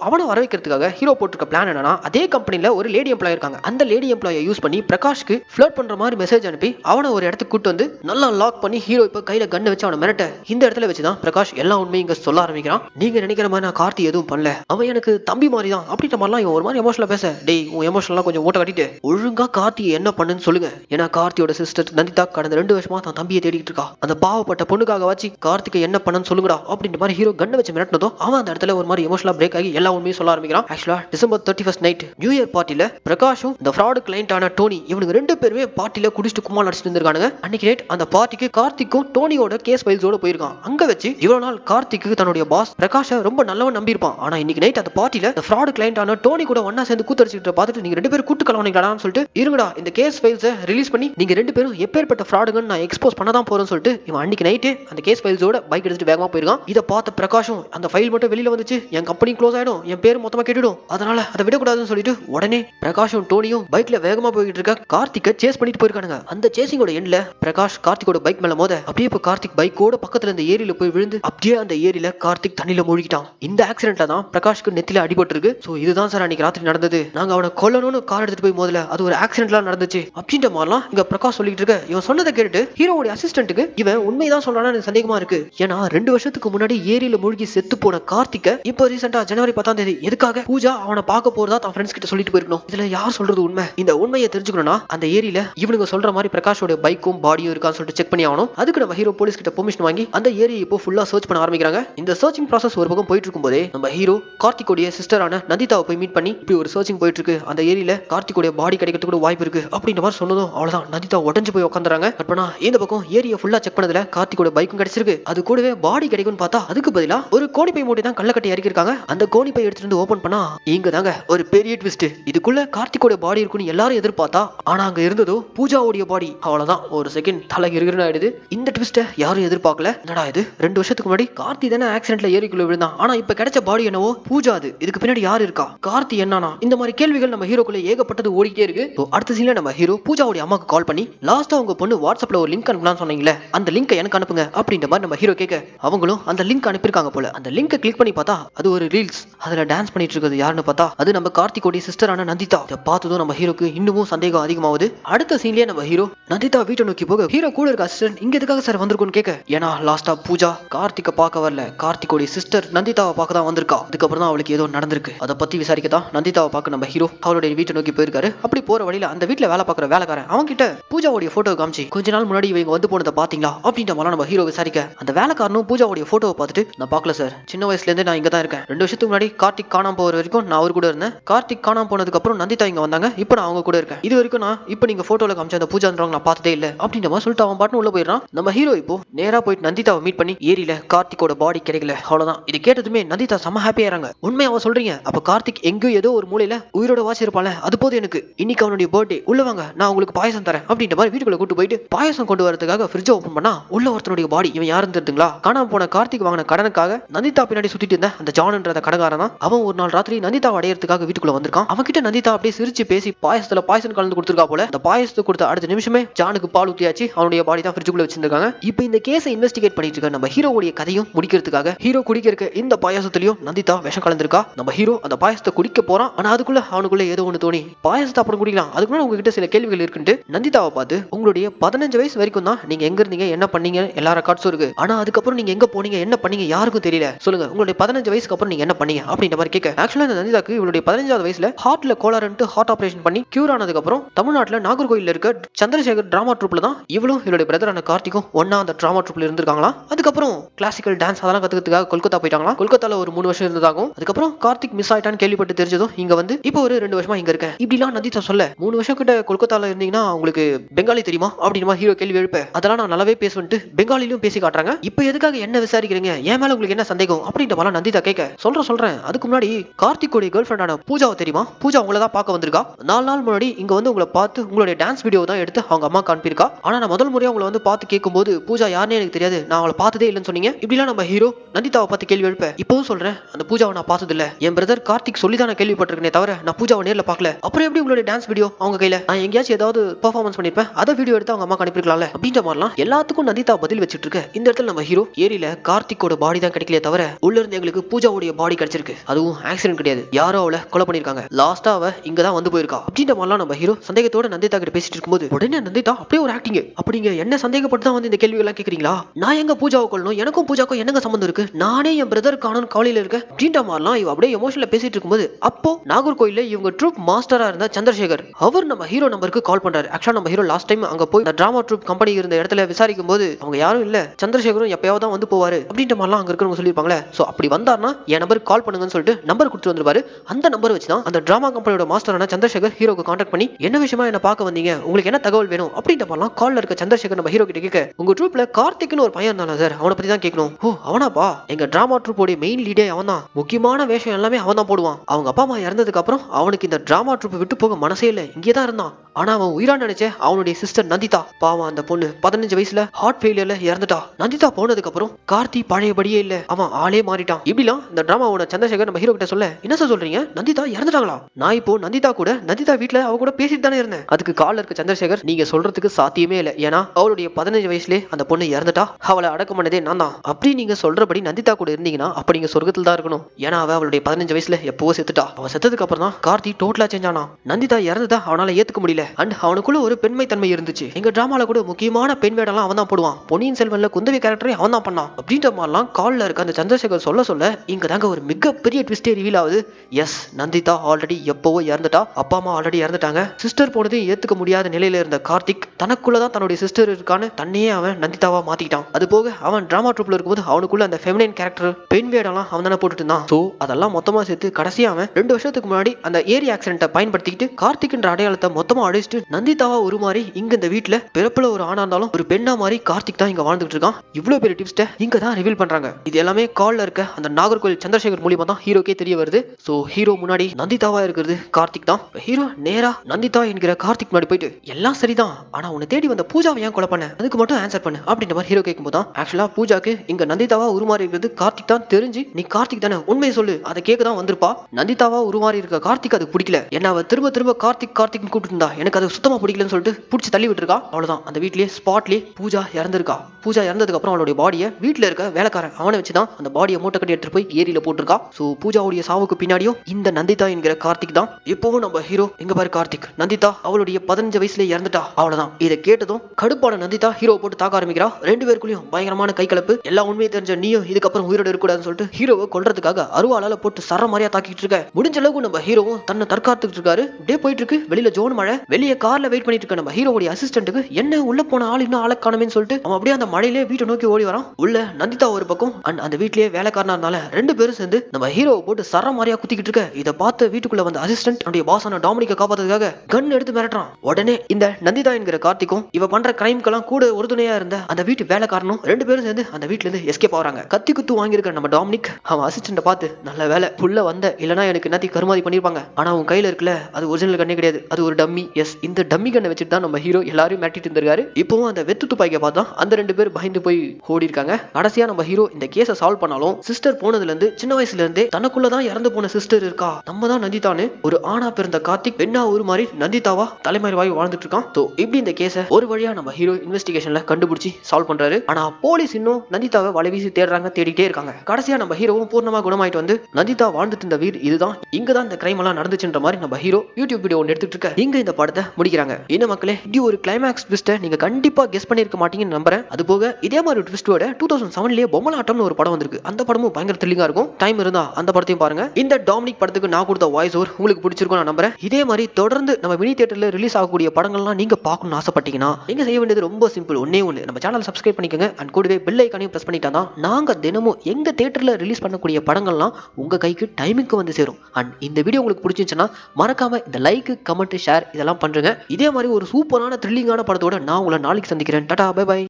அவனை வர வைக்கிறதுக்காக ஹீரோ போட்டிருக்க பிளான் என்னன்னா அதே கம்பெனில ஒரு லேடி எம்ப்ளாய் இருக்காங்க. அந்த லேடி எம்ப்ளாயை யூஸ் பண்ணி பிரகாஷ்க்கு ஃபிளர்ட் பண்ற மாதிரி மெசேஜ் அனுப்பி அவனை ஒரு இடத்துக்கு கூட்டு வந்து நல்லா லாக் பண்ணி ஹீரோ இப்ப கையில கண்ணை வச்சு அவனை மிரட்ட இந்த இடத்துல வச்சுதான் பிரகாஷ் எல்லா உண்மையும் இங்க சொல்ல ஆரம்பிக்கிறான். நீங்க நினைக்கிற மாதிரி நான் கார்த்தி எதுவும் பண்ணல. அவன் எனக்கு தம்பி மாதிரி தான் அப்படின்ற மாதிரிலாம் இவன் ஒரு மாதிரி எமோஷனல் பேச. டேய் உன் எமோஷனலாம் கொஞ்சம் ஓட்ட கட்டிட்டு ஒழுங்கா கார்த்தி என்ன பண்ணுன்னு சொல்லுங்க. ஏன்னா கார்த்தியோட சிஸ்டர் நந்திதா கடந்த ரெண்டு வருஷமா தான் தம்பியை தேடிட்டு இருக்கா. அந்த பாவப்பட்ட பொண்ணுக்காக வச்சு கார்த்திகை என்ன பண்ணன்னு சொல்லுங்கடா அப்படின்ற மாதிரி ஹீரோ கண்ணை வச்சு மிரட்டினதோ அவன் அந்த இடத்துல ஒரு மாதிரி எமோஷனலா பிரேக் ஆகி எல்லா உண்மையும் சொல்ல ஆரம்பிக்கிறான். ஆக்சுவலா December thirty first night new year பார்ட்டியில பிரகாஷும் இந்த ஃப்ராடு கிளைண்டான டோனி இவனுக்கு ரெண்டு பேருமே பார்ட்டியில குடிச்சிட்டு குமார் நடிச்சிட்டு இருந்திருக்காங்க அன்னைக்கு நைட் அந்த பார்ட்டிக்கு கார்த்திக்கும் டோனியோட கேஸ் ஃபைல்ஸோட போயிருக்கான். அங்க வச்சு இவ்வளவு நாள் கார்த்திக்கு தன்னுடைய பாஸ் பிரகாஷ ரொம்ப நல்லவன் நம்பியிருப்பான். ஆனா இன்னைக்கு நைட் அந்த பார்ட்டியில இந்த ஃப்ராடு கிளைண்டான டோனி கூட ஒன்னா சேர்ந்து கூத்தடிச்சிட்டு பார்த்துட்டு நீங்க ரெண்டு பேரும் கூட்டு கலவனிக்கலாம்னு சொல்லிட்டு இருங்கடா இந்த கேஸ் ஃபைல்ஸை ரிலீஸ் பண்ணி நீங்க ரெண்டு பேரும் எப்பேற்பட்ட ஃப்ராடுங்கன்னு நான் எக்ஸ்போஸ் பண்ண தான் போறேன்னு சொல்லிட்டு இவன் அன்னைக்கு நைட்டு அந்த கேஸ் ஃபைல்ஸோட பைக் எடுத்துட்டு வேகமா போயிருக்கான். இதை பார்த்த பிரகாஷும் அந்த ஃபைல் மட்டும் வெளியில வந்துச்சு. என் கம்பெனி க்ளோஸ் ஆயிடும். என் பேர் மொத்தமா கேட்டுடும். அதனால அதை விடக்கூடாதுன்னு சொல்லிட்டு உடனே பிரகாஷும் டோனியும் பைக்ல வேகமா போய்கிட்டு இருக்க கார்த்திகை சேஸ் பண்ணிட்டு போயிருக்கானுங்க. அந்த சேசிங்கோட எண்ல பிரகாஷ் கார்த்திகோட பைக் மேல மோத அப்படியே இப்போ கார்த்திக் பைக்கோட பக்கத்துல இந்த ஏரியில போய் விழுந்து அப்படியே அந்த ஏரியில கார்த்திக் தண்ணியில மூழ்கிட்டான். இந்த ஆக்சிடென்ட்ல தான் பிரகாஷ்க்கு நெத்தில அடிபட்டு இருக்கு சோ இதுதான் சார் அன்னைக்கு ராத்திரி நடந்தது. நாங்க அவனை கொல்லணும்னு கார் எடுத்துட்டு போய் மோதல. அது ஒரு ஆக்சிடென்ட்லாம் நடந்துச்சு. அப்படின்ற மாதிரிலாம் இங்க பிரகாஷ் சொல்லிட்டு இருக்க. இவன் சொன்னதை கேட்டுட்டு ஹீரோவோட அசிஸ்டன்ட்டுக்கு இவன் உண்மைதான் சொல்றான்னு எனக்கு சந்தேகமா இருக்கு. ஏன்னா ரெண்டு வருஷத்துக்கு முன்னாடி ஏரியில மூழ்கி செத்து போன கார்த்திகை இப்போ ரீசெண்டா ஜனவரி பத்தாம் தேதி எதுக்காக பூஜா அவனை பார்க்க போறதா தான் ஃப்ரெண்ட்ஸ் கிட்ட சொல்லிட்டு போயிருக்கணும். இதுல யார் சொல்றது உண்மை? இந்த உண்மையை தெரிஞ்சுக்கணும்னா அந்த ஏரியில இவனுங்க சொல்ற மாதிரி பிரகாஷோட பைக்கும் பாடியும் இருக்கான்னு சொல்லிட்டு செக் பண்ணி ஆகணும். அதுக்கு நம்ம ஹீரோ போலீஸ் கிட்ட பெர்மிஷன் வாங்கி அந்த ஏரியை இப்போ ஃபுல்லா சர்ச் பண்ண ஆரம்பிக்கிறாங்க. இந்த சர்ச்சிங் ப்ராசஸ் ஒரு பக்கம் போயிட்டு இருக்கும்போதே நம்ம ஹீரோ கார்த்திகோடைய சிஸ்டரான நந்திதாவை போய் மீட் பண்ணி இப்படி ஒரு சர்ச்சிங் போயிட்டு இருக்கு அந்த ஏரியில கார்த்திகோடைய பாடி கிடைக்கிறதுக்கு கூட வாய்ப்பு இருக்கு. அப்படின்ற மாதிரி சொன்னதும் அவ்வளவுதான். நந்திதா உடஞ்சு போய் உட்காந்துறாங்க பட் பண்ணா இந்த பக்கம் ஏரியை ஃபுல்லா செக் பண்ணதுல கார்த்திகோட பைக்கும் கிடைச்சிருக்கு. அது கூடவே பாடி கிடைக்கும்னு பார்த்தா அதுக்கு பதிலா ஒரு கோணிப்பை மூட்டை தான் கள்ளக்கட்டை இறக்கிருக்காங்க அந்த கோணிப்பை எடுத்துட்டு வந்து ஓபன் பண்ணா இங்க தாங்க ஒரு பெரிய ட்விஸ்ட் இதுக்குள்ள கார்த்திகோட பாடி இருக்குன்னு எல்லாரும் எதிர்பார்த்தா ஆனா அங்க இருந்ததோ பூஜாவுடைய பாடி அவ்வளவுதான். ஒரு செகண்ட் தலை இருக்குன்னு ஆயிடுது. இந்த ட்விஸ்ட்டை யாரும் எதிர்பார்க்கல. என்னடா இது? ரெண்டு வருஷத்துக்கு முன்னாடி கார்த்தி தானே ஆக்சிடென்ட்ல ஏரிக்குள்ள விழுந்தான். ஆனா இப்ப கிடைச்ச பாடி என்னவோ பூஜா அது. இதுக்கு பின்னாடி யாரு இருக்கா? கார்த்தி என்னன்னா இந்த மாதிரி கேள்விகள் நம்ம ஹீரோக்குள்ள ஏகப்பட்டது ஓடிட்டே இருக்கு. அடுத்த சீன்ல நம்ம ஹீரோ பூஜாவுடைய அம்மாக்கு கால் பண்ணி லாஸ்டா உங்க பொண்ணு வாட்ஸ்அப்ல ஒரு லிங்க் அனுப்பலாம்னு சொன்னீங்களே அந்த லிங்கை எனக்கு அனுப்புங்க. அப்படின்ற மாதிரி நம்ம ஹீரோ கேட்க அவங்களும் அந்த லிங்க் அனுப்பியிருக்காங்க போல. அந்த லிங்கை கிளிக் பண்ணி பார்த்தா அது ஒரு ரீல்ஸ் அதுல டான்ஸ் பண்ணிட்டு இருக்கிறது யாருன்னு பார்த்தா அது நம்ம கார்த்திகோடைய சிஸ்டரான நந்திதா. இதை பார்த்ததும் நம்ம ஹீரோக்கு இன்னமும் சந்தேகம் அதிகமாகுது. அடுத்த சீன்லயே நம்ம ஹீரோ நந்திதா வீட்டை நோக்கி போக ஹீரோ கூட இருக்க அசிஸ்டன்ட் இங்க எதுக்காக சார் வந்திருக்கும்னு கேட்க ஏன்னா லாஸ்டா பூஜா கார்த்திகை பார்க்க வரல. கார்த்திகோடைய சிஸ்டர் நந்திதாவை பார்க்க தான் வந்திருக்கா. அதுக்கப்புறம் தான் அவளுக்கு ஏதோ நடந்திருக்கு. அதை பத்தி விசாரிக்க தான் நந்திதாவை பார்க்க நம்ம ஹீரோ அவளுடைய வீட்டை நோக்கி போயிருக்காரு. அப்படி போற வழியில அந்த வீட்ல வேலை பார்க்குற வேலைக்காரன் அவன் கிட்ட பூஜாவுடைய போட்டோ காமிச்சு கொஞ்ச நாள் முன்னாடி இவங்க வந்து போனதை பாத்தீங்களா அப்படின்ற மாதிரி நம்ம ஹீரோ விசாரிக்க அந்த வேலைக்காரனும் பூஜாவுடைய போட்டோவை பார்த்துட்டு நான் பார்க்கல சார் சின்ன வயசுல இருந்தே நான் இங்க தான் இருக்கேன். ரெண்டு வருஷத்துக்கு முன்னாடி கார்த்திக் காணாம போற வரைக்கும் நான் அவர் கூட இருந்தேன். கார்த்திக் காணாம போனதுக்கு அப்புறம் நந்திதா இங்க வந்தாங்க. இப்போ நான் அவங்க கூட இருக்கேன். இது வரைக்கும் நான் இப்போ நீங்க போட்டோல காமிச்ச அந்த பூஜான்றவங்க நான் பார்த்ததே இல்ல. அப்படின்ற மாதிரி சொல்லிட்டு அவன் பாட்டு உள்ள போயிடுறான். நம்ம ஹீரோ இப்போ நேரா போயிட்டு நந்திதாவை மீட் பண்ணி ஏரியில கார்த்திக்கோட பாடி கிடைக்கல. அவ்வளவுதான். இது கேட்டதுமே நந்திதா செம்ம உண்மை உண்மையாவ சொல்றீங்க. அப்ப கார்த்திக் எங்கேயோ ஏதோ ஒரு மூலையில உயிரோட வாசி இருப்பான்ல. அது போது எனக்கு. இன்னைக்கு அவனுடைய பர்த்டே உள்ள வாங்க. நான் உங்களுக்கு பாயசம் தரேன். அப்படின்ற மாதிரி வீட்டுக்குள்ள கூட்டு போயிட்டு பாயசம் கொண்டு வரதுக்காக ஃப்ரிட்ஜ் ஓப்பன் பண்ணா உள்ள ஒருத்தனுடைய பாடி இவன் யாருன்னு தெரிஞ்சுங்களா காணாம போன கார்த்திக் வாங்கின கடனுக்காக நந்திதா பின்னாடி சுத்திட்டு இருந்த அந்த ஜான்ன்ற கடகாரன் தான் அவன் ஒரு நாள் ராத்திரி நந்திதா அடையறதுக்காக வீட்டுக்குள்ள வந்திருக்கான். அவன் கிட்ட நந்திதா அப்படியே சிரிச்சு பேசி பாயசத்துல பாயசம் கலந்து கொடுத்துருக்கா போல. அந்த பாயசத்தை கொடுத்த அடுத்த நிமிஷமே ஜானுக்கு பால் ஊத்தியாச்சு. அவனுடைய பாடி தான் ஃப்ரிட்ஜுக்குள்ள வச்சிருக்காங்க இப்போ இந்த கேஸை இன்வெஸ்டிகேட் பண்ணிட்டு இருக்க நம்ம ஹீரோவுடைய கதையும் முடிக்கிறதுக்காக ஹீரோ குடிக்க இந்த பாயசத்திலையும் நந்திதா விஷம் கலந்திருக்கா. நம்ம ஹீரோ அந்த பாயசத்தை குடிக்க போறான். ஆனா அதுக்குள்ள அவனுக்குள்ள ஏதோ ஒன்று தோணி பாயசத்தை அப்புறம் குடிக்கலாம். அதுக்குள்ள உங்ககிட்ட சில கேள்விகள் இருக்குன்ட்டு நந்திதாவை பார்த்து உங்களுடைய பதினஞ்சு வயசு வரைக்கும் தான் நீங்க எங்க இருந்தீங்க என்ன பண்ணீங்க எல்லா ரெக்கார்ட்ஸும் இருக்கு. ஆனா அதுக்கப்புறம் நீங்க எங்க போனீங்க? என்ன பண்ணீங்க? யாருக்கும் தெரியல. சொல்லுங்க உங்களுடைய பதினஞ்சு வயசுக்கு அப்புறம் நீங்க என்ன பண்ணீங்க? அப்படின்ற மாதிரி கேட்க. ஆக்சுவலா இந்த நந்திதாக்கு இவளுடைய பதினஞ்சாவது வயசுல ஹார்ட்ல கோளாறுன்ட்டு ஹார்ட் ஆபரேஷன் பண்ணி கியூர் ஆனதுக்கு அப்புறம் தமிழ்நாட்டுல நாகர்கோயில் இருக்க சந்திரசேகர் டிராமா ட்ரூப்ல தான் இவளும் இவளுடைய பிரதரான கார்த்திக்கும் ஒன்னா அந்த டிராமா ட்ரூப்ல இருந்திருக்காங்களா? அதுக்கப்புறம் கிளாசிக்கல் டான்ஸ் அதெல்லாம் கத்துக்கிறதுக்காக கொல்கத்தா போயிட்டாங்களா? கொல்கத்தால ஒரு மூணு வருஷம் இருந்ததாகும் அதுக்கப்புறம் கார்த்திக் மிஸ் ஆயிட்டான்னு கேள்விப்பட்டு தெரிஞ்சதும் இங்க வந்து இப்போ ஒரு ரெண்டு வருஷமா இங்க இருக்கேன் இப்படிலாம் நந்திதா சொல்ல மூணு வருஷம் கிட்ட கொல்கத்தால இருந்தீங்கன்னா உங்களுக்கு பெங்காலி தெரியுமா? அப்படின்னு ஹீரோ கேள்வி எழுப்ப. அதெல்லாம் நான் நல்லாவே பேசுவேன்ட்டு பெங்காலிலும் பேசி காட்டுறாங்க. இப்போ எதுக்காக என்ன விசாரிக்கிறீங்க? என் மேல உங்களுக்கு என்ன சந்தேகம்? அப்படின்ற மாதிரி நந்திதா கேட்க சொல்றேன் சொல்றேன். அதுக்கு முன்னாடி கார்த்திக்கோடைய கேர்ள் ஃப்ரெண்டான பூஜாவை தெரியுமா? பூஜா உங்களை தான் பார்க்க வந்திருக்கா? நாலு நாள் முன்னாடி இங்க வந்து உங்களை பார்த்து உங்களுடைய டான்ஸ் வீடியோ தான் எடுத்து அவங்க அம்மா காண்பிருக்கா ஆனா நான் முதல் முறையா உங்களை வந்து பார்த்து கேட்கும்போது பூஜா யாருன்னே எனக்கு தெரியாது. நான் அவளை பார்த்ததே இல்லைன்னு சொன்னீங்க. இப்படிலாம் நம்ம ஹீரோ நந்திதாவை பார்த்து கேள்வி எழுப்ப. இப்பவும் சொல்றேன் அந்த பூஜாவை நான் பார்த்தது இல்ல என் பிரதர் கார்த்திக் சொல்லி தான் நான் கேள்விப்பட்டிருக்கேனே தவிர நான் பூஜாவை நேரில் பார்க்கல. அப்புறம் எப்படி உங்களுடைய டான்ஸ் வீடியோ அவங்க கையில? நான் எங்கேயாச்சும் ஏதாவது பெர்ஃபார்மன்ஸ் பண்ணிருப்பேன் அதை வீடியோ எடுத்து அவங்க அம்மா அனுப்பிருக்கலாம்ல அப்படின்ற மாதிரிலாம் எல்லாத்துக்கும் நந்திதா பதில் வச்சுட்டு இருக்க. இந்த இடத்துல நம்ம ஹீரோ ஏரியில கார்த்திக்கோட பாடி தான் கிடைக்கலையே தவிர உள்ள இருந்து எங்களுக்கு பூஜாவுடைய பாடி கிடைச்சிருக்கு. அதுவும் ஆக்சிடென்ட் கிடையாது. யாரோ அவளை கொலை பண்ணிருக்காங்க லாஸ்டா அவ இங்க தான் வந்து போயிருக்கா. அப்படின்ற மாதிரிலாம் நம்ம ஹீரோ சந்தேகத்தோட நந்திதா கிட்ட பேசிட்டு இருக்கும்போது உடனே நந்திதா அப்படியே ஒரு ஆக்டிங் அப்படிங்க என்ன சந்தேகப்பட்டு தான் வந்து இந்த கேள்வி எல்லாம் கேக்குறீங்களா? நான் எங்க பூஜாவை கொள்ளணும் எனக்கும் பூஜாக்கும் என்னங்க சம்பந்தம் இருக்கு? நானே என் பிரதர் காணும் கவலையில இருக்க. அப்படின்ற மாதிரிலாம் இவ அப்படியே எமோஷன்ல பேசிட்டு இருக்கும்போது அப்போ நாகர்கோயில்ல இவங்க ட்ரூப் மாஸ்டரா இருந்த சந்திரசேகர். அவர் நம்ம ஹீரோ நம்பருக்கு கால் பண்றாரு. ஆக்சுவலா நம்ம ஹீரோ லாஸ்ட் டைம் அங்க போய் டிராமா ட்ரூப் கம்பெனி இருந்த இடத்துல விசாரிக்கும் போது அவங்க யாரும் இல்ல. சந்திரசேகர் சந்திரசேகரும் எப்பயாவது தான் வந்து போவார். அப்படின்ற மாதிரிலாம் அங்கே இருக்கிறவங்க சொல்லியிருப்பாங்களே. ஸோ அப்படி வந்தார்னா என் நம்பருக்கு கால் பண்ணுங்கன்னு சொல்லிட்டு நம்பர் கொடுத்து வந்துருவாரு. அந்த நம்பர் வச்சு தான் அந்த ட்ராமா கம்பெனியோட மாஸ்டரான சந்திரசேகர் ஹீரோக்கு கான்டாக்ட் பண்ணி என்ன விஷயமா என்ன பார்க்க வந்தீங்க? உங்களுக்கு என்ன தகவல் வேணும்? அப்படின்ற மாதிரிலாம் காலில் இருக்க சந்திரசேகர் நம்ம ஹீரோ கிட்ட கேட்க உங்க ட்ரூப்ல கார்த்திக்னு ஒரு பையன் இருந்தானா சார் அவனை பத்தி தான் கேட்கணும். ஓ அவனாப்பா? எங்க ட்ராமா ட்ரூப்போட மெயின் லீடே அவன் தான் முக்கியமான வேஷம் எல்லாமே அவன் தான் போடுவான். அவங்க அப்பா அம்மா இறந்ததுக்கு அப்புறம் அவனுக்கு இந்த ட்ராமா ட்ரூப் விட்டு போக மனசே இல்லை. இங்கே தான் இருந்தான். ஆனா அவன் உயிரா நினைச்ச அவனுடைய சிஸ்டர் நந்திதா. பாவம் அந்த பொண்ணு பதினஞ்சு வயசுல ஹார்ட் ஃபெயிலியர்ல இறந்துட்டா. நந்திதா போனதுக்கு அப்புறம் கார்த்தி பழையபடியே இல்ல. அவன் ஆளே மாறிட்டான். இப்படிலாம் இந்த டிராமாவோட சந்திரசேகர் நம்ம ஹீரோ கிட்ட சொல்ல என்ன சார் சொல்றீங்க? நந்திதா இறந்துட்டாங்களா? நான் இப்போ நந்திதா கூட நந்திதா வீட்ல அவ கூட பேசிட்டு தானே இருந்தேன். அதுக்கு கால இருக்க சந்திரசேகர் நீங்க சொல்றதுக்கு சாத்தியமே இல்லை. ஏன்னா அவளுடைய பதினஞ்சு வயசுல அந்த பொண்ணு இறந்துட்டா. அவளை அடக்கம் பண்ணதே நான் தான். அப்படி நீங்க சொல்றபடி நந்திதா கூட இருந்தீங்கன்னா அப்ப நீங்க சொர்க்கத்தில் தான் இருக்கணும். ஏன்னா அவ அவளுடைய பதினஞ்சு வயசுல எப்பவோ செத்துட்டா. அவ செத்ததுக்கு அப்புறம் தான் கார்த்தி டோட்டலா செஞ்சானா நந்திதா இறந்ததா அவனால ஏத்துக்க முடியல. அண்ட் அவனுக்குள்ள ஒரு பெண்மை தன்மை இருந்துச்சு. எங்க டிராமால கூட முக்கியமான பெண் வேடெல்லாம் அவன் தான் போடுவான். பொன்னியின் செல்வன்ல குந்தவி கேரக்டர் அவன் தான் பண்ணான். அப்படின்ற மாதிரிலாம் காலில் இருக்க அந்த சந்திரசேகர் சொல்ல சொல்ல இங்க தாங்க ஒரு மிகப்பெரிய ட்விஸ்டே ரிவீல் ஆகுது எஸ் நந்திதா ஆல்ரெடி எப்போவோ இறந்துட்டா. அப்பா அம்மா ஆல்ரெடி இறந்துட்டாங்க. சிஸ்டர் போனதையும் ஏத்துக்க முடியாத நிலையில இருந்த கார்த்திக் தனக்குள்ளதான் தன்னுடைய சிஸ்டர் இருக்கான்னு தன்னையே அவன் நந்திதாவா மாத்திக்கிட்டான். அது போக அவன் டிராமா ட்ரூப்ல இருக்கும்போது அவனுக்குள்ள அந்த ஃபெமினைன் கேரக்டர் பெண் வேடெல்லாம் அவன் தானே போட்டுட்டு இருந்தான். ஸோ அதெல்லாம் மொத்தமா சேர்த்து கடைசியா அவன் ரெண்டு வருஷத்துக்கு முன்னாடி அந்த ஏரி ஆக்சிடென்ட்டை பயன்படுத்திக்கிட்டு கார்த்திக்ன்ற அடையாளத்தை மொத்தமா அழிச்சிட்டு நந்திதாவா உருமாறி இங்க இந்த வீட்டில் பிறப்புல ஒரு ஆணா இருந்தாலும் ஒரு பெண்ணா மாதிரி கார்த்திக் தான் இங்க வாழ்ந்துட்டு இருக்கான். இவ்வளவு பெரிய டிப்ஸ்ட இங்க தான் ரிவீல் பண்றாங்க. இது எல்லாமே காலில் இருக்க அந்த நாகர்கோவில் சந்திரசேகர் மூலியமா தான் ஹீரோக்கே தெரிய வருது. ஸோ ஹீரோ முன்னாடி நந்திதாவா இருக்கிறது கார்த்திக் தான். ஹீரோ நேரா நந்திதா என்கிற கார்த்திக் முன்னாடி போயிட்டு எல்லாம் சரிதான். ஆனா உன்னை தேடி வந்த பூஜாவை ஏன் கொலை பண்ண? அதுக்கு மட்டும் ஆன்சர் பண்ணு அப்படின்ற மாதிரி ஹீரோ கேட்கும்போது தான். ஆக்சுவலா பூஜாக்கு இங்க நந்திதாவா உருமாறி இருக்கிறது கார்த்திக் தான் தெரிஞ்சு நீ கார்த்திக் தானே? உண்மையை சொல்லு அதை கேட்க தான் வந்திருப்பா. நந்திதாவா உருமாறி இருக்க கார்த்திக் அது பிடிக்கல. என்ன அவ திரும்ப திரும்ப கார்த்திக் கார்த்திக் கூப்பிட்டு இருந்தா. எனக்கு அது சுத்தமா பிடிக்கலன்னு சொல்லிட்டு பிடிச்சி தள்ளி விட்டுருக்கா. அவ்வளவுதான். அந்த வீட்லயே ஸ்பாட்லயே பூஜா இறந்திருக்கா. பூஜா இறந்ததுக்கு அப்புறம் அவனுடைய பாடியை வீட்ல இருக்க வேலைக்காரன் அவனை வச்சுதான் அந்த பாடியை மூட்டை கட்டி எடுத்துட்டு போய் ஏரியில போட்டிருக்கா. சோ பூஜாவுடைய சாவுக்கு பின்னாடியும் இந்த நந்திதா என்கிற கார்த்திக் தான். இப்பவும் நம்ம ஹீரோ எங்க பாரு கார்த்திக்? நந்திதா அவளுடைய பதினஞ்சு வயசுல இறந்துட்டா. அவ்வளவுதான். இதை கேட்டதும் கடுப்பான நந்திதா ஹீரோ போட்டு தாக்க ஆரம்பிக்கிறா. ரெண்டு பேருக்குள்ளயும் பயங்கரமான கை கலப்பு. எல்லா உண்மையை தெரிஞ்ச நீயும் இதுக்கப்புறம் உயிரோட இருக்கக்கூடாதுன்னு சொல்லிட்டு ஹீரோவை கொல்றதுக்காக அருவாளால போட்டு சர மாதிரியா தாக்கிட்டு இருக்க. முடிஞ்ச அளவுக்கு நம்ம ஹீரோவும் தன்னை தற்காத்துக்கிட்டு இருக்காரு. அப்படியே போயிட்டு இருக்கு. வெளியில ஜோன் மழை. வெளியே கார்ல வெயிட் பண்ணிட்டு இருக்க நம்ம ஹீரோவுடைய அசிஸ்டன்ட்டுக்கு என்ன உள்ள போன ஆள் இன்னும் ஆளை காணுமேன்னு சொல்லிட்டு அவன் அப்படியே அந்த மழையிலே வீட்டை நோக்கி ஓடி வரான். உள்ள நந்திதா ஒரு பக்கம் அண்ட் அந்த வீட்லயே வேலைக்காரனா இருந்தால ரெண்டு பேரும் சேர்ந்து நம்ம ஹீரோவை போட்டு சர மாதிரியா குத்திக்கிட்டு இருக்க. இதை பார்த்து வீட்டுக்குள்ள வந்த அசிஸ்டன்ட் அவனுடைய பாசான டாமினிக்க காப்பாத்துறதுக்காக கன் எடுத்து மிரட்டுறான். உடனே இந்த நந்திதா என்கிற கார்த்திக்கும் இவ பண்ற கிரைம்க்கெல்லாம் கூட உறுதுணையா இருந்த அந்த வீட்டு வேலைக்காரனும் ரெண்டு பேரும் சேர்ந்து அந்த வீட்ல இருந்து எஸ்கேப் ஆகுறாங்க. கத்தி குத்து வாங்கியிருக்க நம்ம டாமினிக் அவன் அசிஸ்டன்ட பார்த்து நல்ல வேலை புள்ள வந்த இல்லனா எனக்கு என்னத்தையும் கருமாதி பண்ணிருப்பாங்க. ஆனா உன் கையில இருக்குல்ல அது ஒரிஜினல் கண்ணே கிடையாது. அது ஒரு டம்மி எஸ் இந்த டம்மி கண்ணை வச்சுட்டு தான் நம்ம ஹீரோ எல்லாரும் மிரட்டிட்டு இருந்திருக்காரு. இப்பவும் அந்த வெத்து துப்பாக்கியை பார்த்தா அந்த ரெண்டு பேர் பயந்து போய் ஓடி இருக்காங்க கடைசியா நம்ம ஹீரோ இந்த கேஸை சால்வ் பண்ணாலும் சிஸ்டர் போனதுல இருந்து சின்ன வயசுல இருந்தே தனக்குள்ளதான் இறந்து போன சிஸ்டர் இருக்கா? நம்ம தான் நந்திதான்னு ஒரு ஆணா பிறந்த கார்த்திக் பெண்ணா ஒரு மாதிரி நந்திதாவா தலைமறைவாய் வாழ்ந்துட்டு இருக்கான் ஸோ இப்படி இந்த கேஸை ஒரு வழியா நம்ம ஹீரோ இன்வெஸ்டிகேஷன்ல கண்டுபிடிச்சு சால்வ் பண்றாரு. ஆனா போலீஸ் இன்னும் நந்திதாவை வலை வீசி தேடுறாங்க தேடிட்டே இருக்காங்க. கடைசியா நம்ம ஹீரோவும் பூர்ணமா குணமாயிட்டு வந்து நந்திதா வாழ்ந்துட்டு இருந்த வீடு இதுதான். இங்க தான் இந்த கிரைம் எல்லாம் நடந்துச்சுன்ற மாதிரி நம்ம ஹீரோ யூடியூப் வீடியோ ஒன்று எடுத்துட்டு இருக்க. இங்க இந்த படத்தை முடிக்கிறாங்க. என்ன மக்களே இப்படி ஒரு கிளைமேக்ஸ் ட்விஸ்ட்டை நீங்க கண்டிப்பா கெஸ் பண்ணிருக்க மாட்டீங்கன்னு நம்புறேன். அது போக இதே மாதிரி ஒரு ட்விஸ்டோட டூ தௌசண்ட் செவன்லயே பொம்மலாட்டம்னு ஒரு படம் வந்திருக்கு. அந்த படமும் பயங்கர த்ரில்லிங்காக இருக்கும். டைம் இருந்தா அந்த படத்தையும் பாருங்க. இந்த டாமினிக் படத்துக்கு நான் கொடுத்த வாய்ஸ் ஓர் உங்களுக்கு பிடிச்சிருக்கும் நான் நம்புறேன். இதே மாதிரி தொடர்ந்து நம்ம மினி தியேட்டர்ல ரிலீஸ் ஆகக்கூடிய படங்கள்லாம் நீங்க பார்க்கணும்னு ஆசைப்பட்டீங்கன்னா நீங்க செய்ய வேண்டியது ரொம்ப சிம்பிள் ஒன்னே ஒன்று நம்ம சேனல் சப்ஸ்கிரைப் பண்ணிக்கோங்க. அண்ட் கூடவே பெல் ஐக்கானையும் ப்ரெஸ் பண்ணிட்டா தான் நாங்கள் தினமும் எங்க தியேட்டர்ல ரிலீஸ் பண்ணக்கூடிய படங்கள்லாம் உங்க கைக்கு டைமுக்கு வந்து சேரும். அண்ட் இந்த வீடியோ உங்களுக்கு பிடிச்சிருந்துச்சுன்னா மறக்காம இந்த லைக் கமெண்ட் ஷேர் இதெல்லாம் பண்ணுறேங்க இதே மாதிரி ஒரு சூப்பரான த்ரில்லிங்கான படத்தோட நான் உங்களை நாளைக்கு சந்திக்கிறேன். Tata bye by